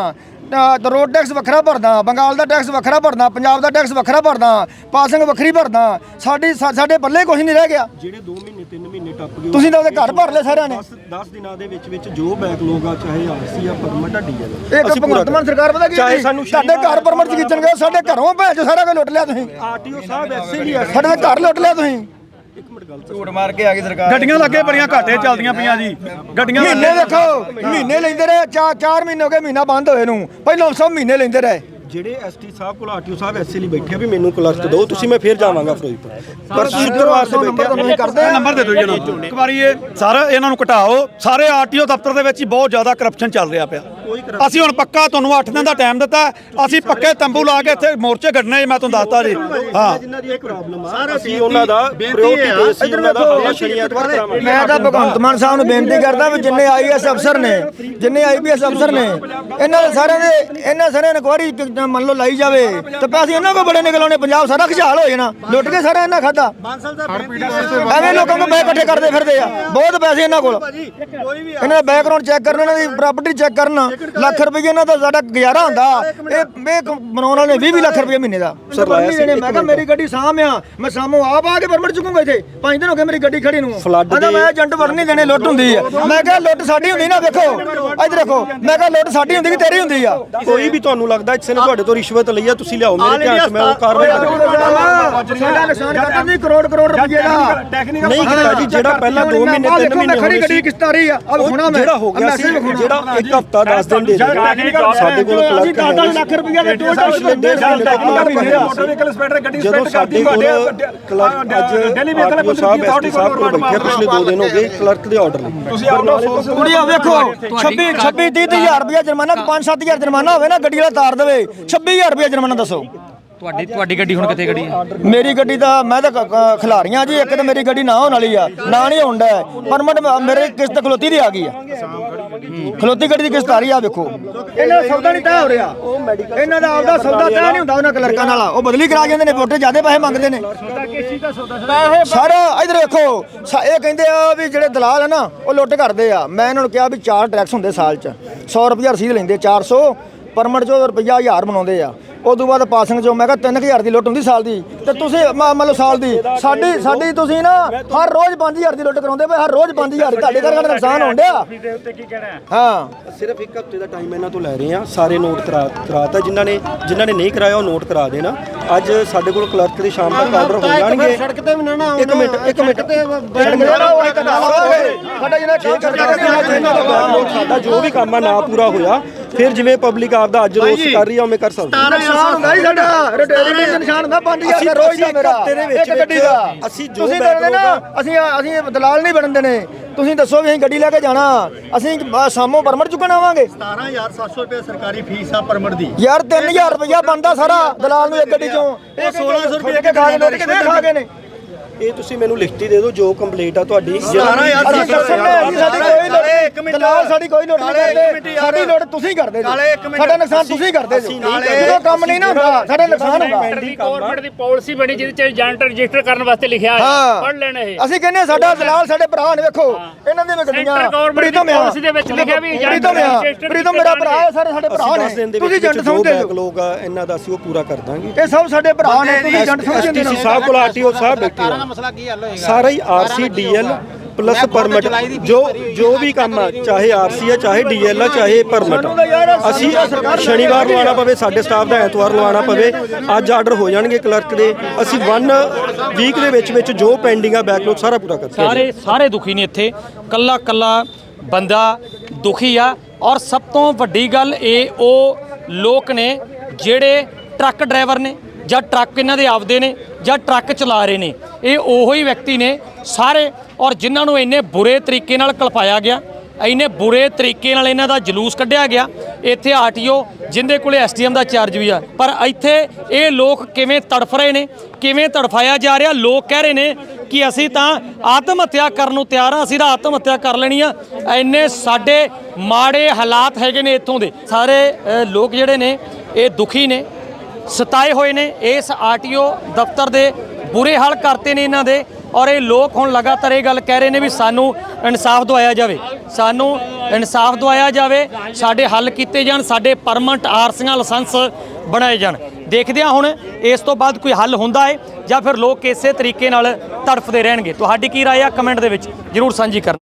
ਅ, ਰੋਡ ਟੈਕਸ ਵੱਖਰਾ ਭਰਦਾ ਬੰਗਾਲ ਦਾ ਟੈਕਸ ਵੱਖਰਾ ਭਰਦਾ ਪੰਜਾਬ ਦਾ ਟੈਕਸ ਵੱਖਰਾ ਭਰਦਾ ਪਾਸਿੰਗ ਵੱਖਰੀ ਭਰਦਾ। ਸਾਡੀ ਸਾ- ਸਾਡੇ ਪੱਲੇ ਕੁਝ ਨਹੀਂ ਰਹਿ ਗਿਆ। ਜਿਹੜੇ 2 ਮਹੀਨੇ 3 ਮਹੀਨੇ ਟੱਪ ਗਏ ਤੁਸੀਂ ਤਾਂ ਉਹਦੇ ਘਰ ਭਰ ਲਏ ਸਾਰਿਆਂ ਨੇ। 10 ਦਿਨਾਂ ਦੇ ਵਿੱਚ ਵਿੱਚ ਜੋ ਬੈਕਲੋਗ ਆ ਚਾਹੇ ਆਰਸੀ ਆ ਪਰਮਿਟ ਢੱਡੀ ਜਾਵੇ ਇਹ ਭਗਵੰਤ ਮਾਨ ਸਰਕਾਰ ਪਤਾ ਕੀ ਚਾਹੇ? ਸਾਨੂੰ ਸਾਡੇ ਘਰ ਪਰਮਿਟ ਚ ਖਿੱਚਣ ਗਏ ਸਾਡੇ ਘਰੋਂ ਭੈਣ ਚੋ ਸਾਰਾ ਕੁਝ ਲੁੱਟ ਲਿਆ ਤੁਸੀਂ। ਆਰਟੀਓ ਸਾਹਿਬ ਐਸੇ ਲਈ ਆ ਸਾਡੇ ਘਰ ਲੁੱਟ ਲਿਆ ਤੁਸੀਂ। ਝੂਠ ਮਾਰ ਕੇ ਆ ਗਈ ਸਰਕਾਰ ਗੱਡੀਆਂ ਲੱਗੇ ਬੜੀਆਂ ਘਾਟੇ ਚੱਲਦੀਆਂ ਪਈਆਂ ਜੀ। ਗੱਡੀਆਂ ਮਹੀਨੇ ਲੱਗੇ ਦੇਖੋ ਮਹੀਨੇ ਲੈਂਦੇ ਰਹੇ ਚਾਰ ਚਾਰ ਮਹੀਨੇ ਹੋ ਗਏ ਮਹੀਨਾ ਬੰਦ ਹੋਏ ਨੂੰ। ਪਹਿਲਾਂ ਸਭ ਮਹੀਨੇ ਲੈਂਦੇ ਰਹੇ। ਜਿਹੜੇ ਐਸਟੀ ਸਾਹਿਬ ਕੋਲ ਆਰਟੀਓ ਸਾਹਿਬ ਐਸਏ ਲਈ ਬੈਠੇ ਆ ਵੀ ਮੈਨੂੰ ਕਲਰਕ ਦਿਓ ਤੁਸੀਂ ਮੈਂ ਫੇਰ ਜਾਵਾਂਗਾ ਫਿਰੋਜ਼ਪੁਰ। ਪਰ ਸ਼ੁੱਕਰਵਾਰ ਤੇ ਨੰਬਰ ਤੁਹਾਨੂੰ ਬੈਠੇ ਅਸੀਂ ਕਰਦੇ ਇਹ ਨੰਬਰ ਦੇ ਦਿਓ ਜੀ ਇਹਨਾਂ ਨੂੰ। ਇੱਕ ਵਾਰੀ ਇਹ ਸਾਰਾ ਇਹਨਾਂ ਨੂੰ ਘਟਾਓ। ਸਾਰੇ ਆਰਟੀਓ ਦਫ਼ਤਰ ਦੇ ਵਿੱਚ ਹੀ ਬਹੁਤ ਜ਼ਿਆਦਾ ਕਰਪਸ਼ਨ ਚੱਲ ਰਿਹਾ ਪਿਆ। ਅਸੀਂ ਹੁਣ ਪੱਕਾ ਤੁਹਾਨੂੰ 8 ਦਿਨ ਦਾ ਟਾਈਮ ਦਿੱਤਾ। ਅਸੀਂ ਪੱਕੇ ਤੰਬੂ ਲਾ ਕੇ ਇੱਥੇ ਮੋਰਚੇ ਜੀ, ਮੈਂ ਤੁਹਾਨੂੰ ਦੱਸਤਾ ਜੀ। ਹਾਂ। ਜਿਨ੍ਹਾਂ ਦੀ ਇਹ ਪ੍ਰੋਬਲਮ ਆ ਅਸੀਂ ਉਹਨਾਂ ਦਾ ਪ੍ਰਾਇੋਰਟੀ ਬੇਸ ਸੀ ਉਹਨਾਂ ਦਾ ਹੱਲ ਸ਼ਨੀ ਐਤਵਾਰ ਕਰਾਵਾਂਗੇ ਮੈਂ ਤਾਂ ਭਗਵੰਤ ਮਾਨ ਸਾਹਿਬ ਨੂੰ ਬੇਨਤੀ ਕਰਦਾ ਵੀ ਜਿੰਨੇ ਆਈਐਸ ਅਫਸਰ ਨੇ ਜਿੰਨੇ ਆਈਪੀਐਸ ਅਫਸਰ ਨੇ ਇਹਨਾਂ ਦੇ ਸਾਰਿਆਂ ਦੇ ਇਹਨਾਂ ਸਾਰਿਆਂ ਇਨਕੁਆਰੀ ਮੰਨ ਲਓ ਲਾਈ ਜਾਵੇ ਤੇ ਪੈਸੇ ਇਹਨਾਂ ਕੋ ਬੜੇ ਨਿਕਲ ਆਉਣੇ ਪੰਜਾਬ ਸਾਰਾ ਖਿਆਲ ਹੋ ਜਾਣਾ। ਲੁੱਟ ਕੇ ਸਾਰਾ ਇਹਨਾਂ ਖਾਦਾ ਐਵੇਂ ਲੋਕਾਂ ਨੂੰ ਪੈਸੇ ਇਕੱਠੇ ਕਰਦੇ ਫਿਰਦੇ ਆ। ਬਹੁਤ ਪੈਸੇ ਇਹਨਾਂ ਕੋਲ। ਇਹਨਾਂ ਦਾ ਬੈਕਗ੍ਰਾਉਂਡ ਚੈੱਕ ਕਰਨ ਇਹਨਾਂ ਦੀ ਪ੍ਰਾਪਰਟੀ ਚੈੱਕ ਕਰਨ। ਲੱਖ ਰੁਪਏ ਇਹਨਾਂ ਦਾ ਸਾਡਾ ਗੁਜ਼ਾਰਾ ਹੁੰਦਾ। ਇਹ ਇਹ ਬਣਾਉਣ ਵਾਲੇ 20 ਲੱਖ ਰੁਪਏ ਮਹੀਨੇ ਦਾ। ਸਰ ਮੈਂ ਕਿਹਾ ਮੇਰੀ ਗੱਡੀ ਸਾਂਭ ਆ ਮੈਂ ਸਾਮੋ ਆਪ ਆ ਕੇ ਪਰਮਿਟ ਚੁੱਕੂਗਾ ਇੱਥੇ। ਪੰਜ ਦਿਨ ਹੋ ਗਏ ਮੇਰੀ ਗੱਡੀ ਖੜੀ ਨੂੰ। Flood ਆਂਦਾ ਦੇ- ਮੈਂ ਏਜੰਟ ਵੜ ਨਹੀਂ ਦੇਣੇ ਲੁੱਟ ਹੁੰਦੀ ਆ। ਮੈਂ ਕਿਹਾ ਲੁੱਟ ਸਾਡੀ ਹੁੰਦੀ ਨਾ ਵੇਖੋ। ਇੱਧਰ ਦੇਖੋ ਮੈਂ ਕਿਹਾ ਲੁੱਟ ਸਾਡੀ ਹੁੰਦੀ ਕਿ ਤੇਰੀ ਹੁੰਦੀ ਆ? ਕੋਈ ਵੀ ਤੁਹਾਨੂੰ ਲੱਗਦਾ ਕਿਸੇ ਨੇ ਤੁਹਾਡੇ ਤੋਂ ਰਿਸ਼ਵਤ ਲਈ ਆ ਤੁਸੀਂ ਲਿਆਓ ਮੇਰੇ ਧਿਆਨ 'ਚ ਮੈਂ ਉਹ ਕਾਰਵਾਈ ਕਰਾਂਗਾ ਸਾਡਾ ਕਰਦਾ ਨਹੀਂ ਕਰੋੜ ਕਰੋੜ ਰੁਪਏ ਦਾ। ਨਹੀਂ ਕੀਤਾ ਜੀ ਜਿਹੜਾ ਪਹਿਲਾਂ 2 ਮਹੀਨੇ 3 ਮਹੀਨੇ ਖੜੀ ਗੱਡੀ ਸੀ ਕਿਸ ਤਾਰੀ ਆ ਆ ਵਿਖਾਉਣਾ ਮੈਂ। ਜਿਹੜਾ ਹੋ ਗਿਆ ਸੀ ਜਿਹੜਾ ਇੱਕ ਹਫਤਾ 10 ਦਿਨ ਦੇ ਸਾਡੇ ਕੋਲ ਅਸੀਂ ਕਲਰਕ 10 ਲੱਖ ਰੁਪਏ ਦੇ ਟੋਲ ਟੈਕਸ ਦਿੰਦੇ ਜਦੋਂ ਸਾਡੇ ਕੋਲ ਕਲਰਕ ਅੱਜ ਆਰਟੀਓ ਸਾਹਿਬ ਐਸਟੀ ਸਾਹਿਬ ਕੋਲ ਬੈਠੇ ਪਿਛਲੇ 2 ਦਿਨ ਹੋ ਗਏ ਕਲਰਕ ਦੇ ਆਰਡਰ ਲਈ। ਕੁੜੀਆਂ ਵੇਖੋ 26 26 30000 ਰੁਪਏ ਜੁਰਮਾਨਾ 5-7000 ਜੁਰਮਾਨਾ ਹੋਵੇ ਨਾ ਗੱਡੀ ਵਾਲਾ ਤਾਰ ਦੇਵੇ। 26000 ਰੁਪਏ ਜੁਰਮਾਨਾ ਦੱਸੋ। ਤੁਹਾਡੀ ਤੁਹਾਡੀ ਗੱਡੀ ਹੁਣ ਕਿੱਥੇ ਖੜੀ ਹੈ? ਮੇਰੀ ਗੱਡੀ ਦਾ ਮੈਂ ਤਾਂ ਖਿਲਾਰੀਆਂ ਜੀ ਇੱਕ ਤਾਂ ਮੇਰੀ ਗੱਡੀ ਨਾ ਹੋਣ ਵਾਲੀ ਆ ਨਾ ਨਹੀਂ ਹੁੰਦਾ ਪਰਮਿਟ ਮੇਰੇ ਕਿਸ਼ਤ ਖਲੋਤੀ ਦੀ ਆ ਗਈ ਆ। ਖਲੋਤੀ ਗੱਡੀ ਦੀ ਕਿਸ਼ਤ ਆ ਰਹੀ ਆ ਵੇਖੋ ਇਹਨਾਂ ਦਾ ਸੌਦਾ ਨਹੀਂ ਤੈਅ ਹੋ ਰਿਹਾ। ਇਹਨਾਂ ਦਾ ਆਪਦਾ ਸੌਦਾ ਤੈਅ ਨਹੀਂ ਹੁੰਦਾ ਉਹਨਾਂ ਕਲਰਕਾਂ ਨਾਲ। ਉਹ ਬਦਲੀ ਕਰਾ ਜਾਂਦੇ ਨੇ ਵੋਟੇ ਜ਼ਿਆਦਾ ਪੈਸੇ ਮੰਗਦੇ ਨੇ। ਸਰ ਇਧਰ ਵੇਖੋ ਸ- ਇਹ ਕਹਿੰਦੇ ਆ ਵੀ ਜਿਹੜੇ ਦਲਾਲ ਆ ਨਾ ਉਹ ਲੁੱਟ ਕਰਦੇ ਆ। ਮੈਂ ਇਹਨਾਂ ਨੂੰ ਕਿਹਾ ਵੀ ਚਾਰ ਟੈਕਸ ਹੁੰਦੇ ਸਾਲ 'ਚ। 100 ਰੁਪਿਆ ਰਸੀਦ ਲੈਂਦੇ 400 ਪਰਮਿਟ 'ਚੋਂ ਰੁਪਈਆ 1000 ਬਣਾਉਂਦੇ ਆ। ਉਦੋਂ ਬਾਅਦ ਪਾਸਿੰਗ 'ਚੋਂ ਮੈਂ ਕਿਹਾ 3000 ਦੀ ਲੁੱਟ ਹੁੰਦੀ ਸਾਲ ਦੀ। ਤੇ ਤੁਸੀਂ ਮ- ਮੰਨ ਲਓ ਸਾਲ ਦੀ। ਸਾਡੀ ਸਾਡੀ ਤੁਸੀਂ ਨਾ ਹਰ ਰੋਜ਼ 5000 ਦੀ ਲੁੱਟ ਕਰਾਉਂਦੇ ਪਏ ਹਰ ਰੋਜ਼ 5000 ਤੁਹਾਡੇ ਘਰ ਦਾ ਨੁਕਸਾਨ ਹੋਣ ਡਿਆ। ਹਾਂ। ਸਿਰਫ ਇੱਕ ਹਫ਼ਤੇ ਦਾ ਟਾਈਮ ਇਹਨਾਂ ਤੋਂ ਲੈ ਰਹੇ ਆ ਸਾਰੇ ਨੋਟ ਕਰਾ ਕਰਾਤਾ ਜਿਨ੍ਹਾਂ ਨੇ ਜਿਨ੍ਹਾਂ ਨੇ ਨਹੀਂ ਕਰਾਇਆ ਉਹ ਨੋਟ ਕਰਾ ਦੇਣਾ। ਅੱਜ ਸਾਡੇ ਕੋਲ ਕਲਰਕ ਦੇ ਸ਼ਾਮ ਤੱਕ ਆਰਡਰ ਹੋ ਜਾਣਗੇ ਸੜਕ ਤੇ ਵੀ ਨਾ ਨਾ ਇੱਕ ਮਿੰਟ ਇੱਕ ਮਿੰਟ। ਸਾਡਾ ਜਿਹੜਾ ਕੰਮ ਕਰਦਾ ਸਾਡਾ ਜੋ ਵੀ ਕੰਮ ਆ ਨਾ ਪੂਰਾ ਹੋਇਆ। ਫਿਰ ਜਿਵੇਂ ਪਬਲਿਕ ਆਪਦਾ ਅੱਜ ਰੋਸ ਕਰ ਰਹੀ ਆ ਉਵੇਂ ਕਰ ਸਕਦੀ ਨੁਕਸਾਨ ਹੁੰਦਾ ਹੀ ਸਾਡਾ ਰਿਟੇਲਿੰਗ ਦਾ ਨਿਸ਼ਾਨ ਹੁੰਦਾ 5000 ਦਾ ਰੋਜ਼ ਦਾ ਅਸੀਂ ਮੇਰਾ। ਦੇ ਇੱਕ ਗੱਡੀ ਦਾ। ਅਸੀਂ ਜੋ ਤੁਸੀਂ ਕਹਿੰਦੇ ਨਾ ਅਸੀਂ ਅਸੀਂ ਦਲਾਲ ਨਹੀਂ ਬਣਨ ਦੇਣੇ। ਤੁਸੀਂ ਦੱਸੋ ਵੀ ਅਸੀਂ ਗੱਡੀ ਲੈ ਕੇ ਜਾਣਾ। ਅਸੀਂ ਸਾਮੋ ਪਰਮਿਟ ਚੁੱਕਣ ਆਵਾਂਗੇ। 17700 ਰੁਪਏ ਸਰਕਾਰੀ ਫੀਸ ਆ ਪਰਮਿਟ ਦੀ। ਯਾਰ 3000 ਰੁਪਇਆ ਬਣਦਾ ਸਾਰਾ ਦਲਾਲ ਨੂੰ ਇੱਕ ਗੱਡੀ ਚੋਂ। ਇਹ 1600 ਰੁਪਏ ਕੇ ਦੇ ਖਾ ਗਏ ਨੇ। ਇਹ ਤੁਸੀਂ ਮੈਨੂੰ ਲਿਖਤੀ ਦੇ ਦਿਓ ਜੋ ਕੰਪਲੀਟ ਆ ਤੁਹਾਡੀ। ਸਾਡੀ ਕੋਈ ਲੋੜ ਦਲਾਲ ਸਾਡੀ ਕੋਈ ਲੋੜ ਨਹੀਂ ਕਰਦੇ। ਸਾਡੀ ਲੋੜ ਤੁਸੀਂ ਕਰਦੇ ਜੀ। ਸਾਡਾ ਨੁਕਸਾਨ ਤੁਸੀਂ ਕਰਦੇ ਜੀ। ਜਦੋਂ ਕੰਮ ਨਹੀਂ ਨਾ ਹੁੰਦਾ ਸਾਡਾ ਨੁਕਸਾਨ ਹੁੰਦਾ। ਗਵਰਨਮੈਂਟ ਦੀ ਪਾਲਿਸੀ ਬਣੀ ਜਿਹਦੇ ਚ ਏਜੰਟ ਰਜਿਸਟਰ ਕਰਨ ਵਾਸਤੇ ਲਿਖਿਆ ਹੈ ਹਾਂ। ਪੜ ਲੈਣ ਇਹ। ਅਸੀਂ ਕਹਿੰਦੇ ਸਾਡਾ ਦਲਾਲ ਸਾਡੇ ਭਰਾ ਨੇ ਵੇਖੋ ਇਹਨਾਂ ਦੀਆਂ ਗੱਡੀਆਂ ਪ੍ਰੀਤਮ ਦੀ ਆ। policy ਦੇ ਵਿੱਚ ਲਿਖਿਆ ਵੀ ਏਜੰਟ ਪ੍ਰੀਤਮ ਆ। register ਪ੍ਰੀਤਮ ਮੇਰਾ ਭਰਾ ਹੈ ਸਾਰੇ ਸਾਡੇ ਭਰਾ ਅਸੀਂ 10 ਦਿਨ ਨੇ ਦੇ ਤੁਸੀਂ ਵਿੱਚ ਏਜੰਟ ਸਮਝਦੇ ਹੋ। ਆ ਇਹਨਾਂ ਦਾ ਅਸੀਂ ਉਹ ਪੂਰਾ ਕਰ ਦਾਂਗੇ। ਇਹ ਸਭ ਸਾਡੇ ਭਰਾ ਨੇ ਤੁਸੀਂ ਏਜੰਟ ਸਮਝਦੇ ਹੋ। ਸਾਹਿਬ ਕੋਲ ਆਰਟੀਓ ਸਾਹਿਬ ਬੈਠੇ ਆ। ਸਾਰਾ ਹੀ ਆਰਸੀ ਡੀਐਲ ਪਲੱਸ ਪਰਮਿਟ ਜੋ ਜੋ ਵੀ ਕੰਮ ਆ ਚਾਹੇ ਆਰਸੀ ਆ ਚਾਹੇ ਡੀਐਲ ਆ ਚਾਹੇ ਪਰਮਿਟ ਅਸੀਂ ਸ਼ਨੀਵਾਰ ਲਵਾਉਣਾ ਪਵੇ ਸਾਡੇ ਸਟਾਫ ਦਾ ਐਤਵਾਰ ਲਵਾਉਣਾ ਪਵੇ ਅੱਜ ਆਰਡਰ ਹੋ ਜਾਣਗੇ ਕਲਰਕ ਦੇ। ਅਸੀਂ 1 ਵੀਕ ਦੇ ਵਿੱਚ ਵਿੱਚ ਜੋ ਪੈਂਡਿੰਗ ਆ ਬੈਕਲੌਗ ਸਾਰਾ ਪੂਰਾ ਕਰ ਦਾਂਗੇ ਸਾਰੇ ਸਾਰੇ ਦੁਖੀ ਨੇ ਇੱਥੇ। ਕੱਲਾ ਕੱਲਾ ਬੰਦਾ ਦੁਖੀ ਆ। ਔਰ ਸਭ ਤੋਂ ਵੱਡੀ ਗੱਲ ਇਹ ਉਹ ਲੋਕ ਨੇ ਜਿਹੜੇ ਟਰੱਕ ਡਰਾਈਵਰ ਨੇ। ਜਾਂ ਟਰੱਕ ਇਹਨਾਂ ਦੇ ਆਪਦੇ ਨੇ ਜਾਂ ਟਰੱਕ ਚਲਾ ਰਹੇ ਨੇ। ਇਹ ਉਹੋ ਹੀ ਵਿਅਕਤੀ ਨੇ ਸਾਰੇ ਔਰ ਜਿਨ੍ਹਾਂ ਨੂੰ ਇੰਨੇ ਬੁਰੇ ਤਰੀਕੇ ਨਾਲ ਕਲਪਾਇਆ ਗਿਆ, ਇੰਨੇ ਬੁਰੇ ਤਰੀਕੇ ਨਾਲ ਇਹਨਾਂ ਦਾ ਜਲੂਸ ਕੱਢਿਆ ਗਿਆ। ਇੱਥੇ ਆਰਟੀਓ ਜਿੰਦੇ ਕੋਲੇ ਐਸਡੀਐਮ ਦਾ ਚਾਰਜ ਵੀ ਆ। ਪਰ ਇੱਥੇ ਇਹ ਲੋਕ ਕਿਵੇਂ ਤੜਫ ਰਹੇ ਨੇ, ਕਿਵੇਂ ਤੜਫਾਇਆ ਜਾ ਰਿਹਾ, ਲੋਕ ਕਹਿ ਰਹੇ ਨੇ ਕਿ ਅਸੀਂ ਤਾਂ ਆਤਮ ਹੱਤਿਆ ਕਰਨ ਨੂੰ ਤਿਆਰ ਆ ਅਸੀਂ ਤਾਂ ਆਤਮ ਹੱਤਿਆ ਕਰ ਲੈਣੀ ਆ। ਇੰਨੇ ਸਾਡੇ ਮਾੜੇ ਹਾਲਾਤ ਹੈਗੇ ਨੇ ਇੱਥੋਂ ਦੇ। ਸਾਰੇ ਲੋਕ ਜਿਹੜੇ ਨੇ, ਇਹ ਦੁਖੀ ਨੇ। ਸਤਾਏ ਹੋਏ ਨੇ। ਇਸ ਆਰਟੀਓ ਦਫ਼ਤਰ ਦੇ ਬੁਰੇ ਹਾਲ ਕਰਤੇ ਨੇ ਇਹਨਾਂ ਦੇ ਔਰ ਇਹ ਲੋਕ ਹੁਣ ਲਗਾਤਾਰ ਇਹ ਗੱਲ ਕਹਿ ਰਹੇ ਨੇ ਵੀ ਸਾਨੂੰ ਇਨਸਾਫ ਦਵਾਇਆ ਜਾਵੇ। ਸਾਨੂੰ ਇਨਸਾਫ ਦਵਾਇਆ ਜਾਵੇ, ਸਾਡੇ ਹੱਲ ਕੀਤੇ ਜਾਣ, ਸਾਡੇ ਪਰਮਨੈਂਟ ਆਰਸੀਆਂ ਲਾਇਸੈਂਸ ਬਣਾਏ ਜਾਣ। ਦੇਖਦੇ ਹਾਂ ਹੁਣ ਇਸ ਤੋਂ ਬਾਅਦ ਕੋਈ ਹੱਲ ਹੁੰਦਾ ਹੈ ਜਾਂ ਫਿਰ ਲੋਕ ਇਸੇ ਤਰੀਕੇ ਨਾਲ ਤੜਫਦੇ ਰਹਿਣਗੇ। ਤੁਹਾਡੀ ਕੀ ਰਾਏ ਆ? ਕਮੈਂਟ ਦੇ ਵਿੱਚ ਜਰੂਰ ਸਾਂਝੀ ਕਰਨਾ।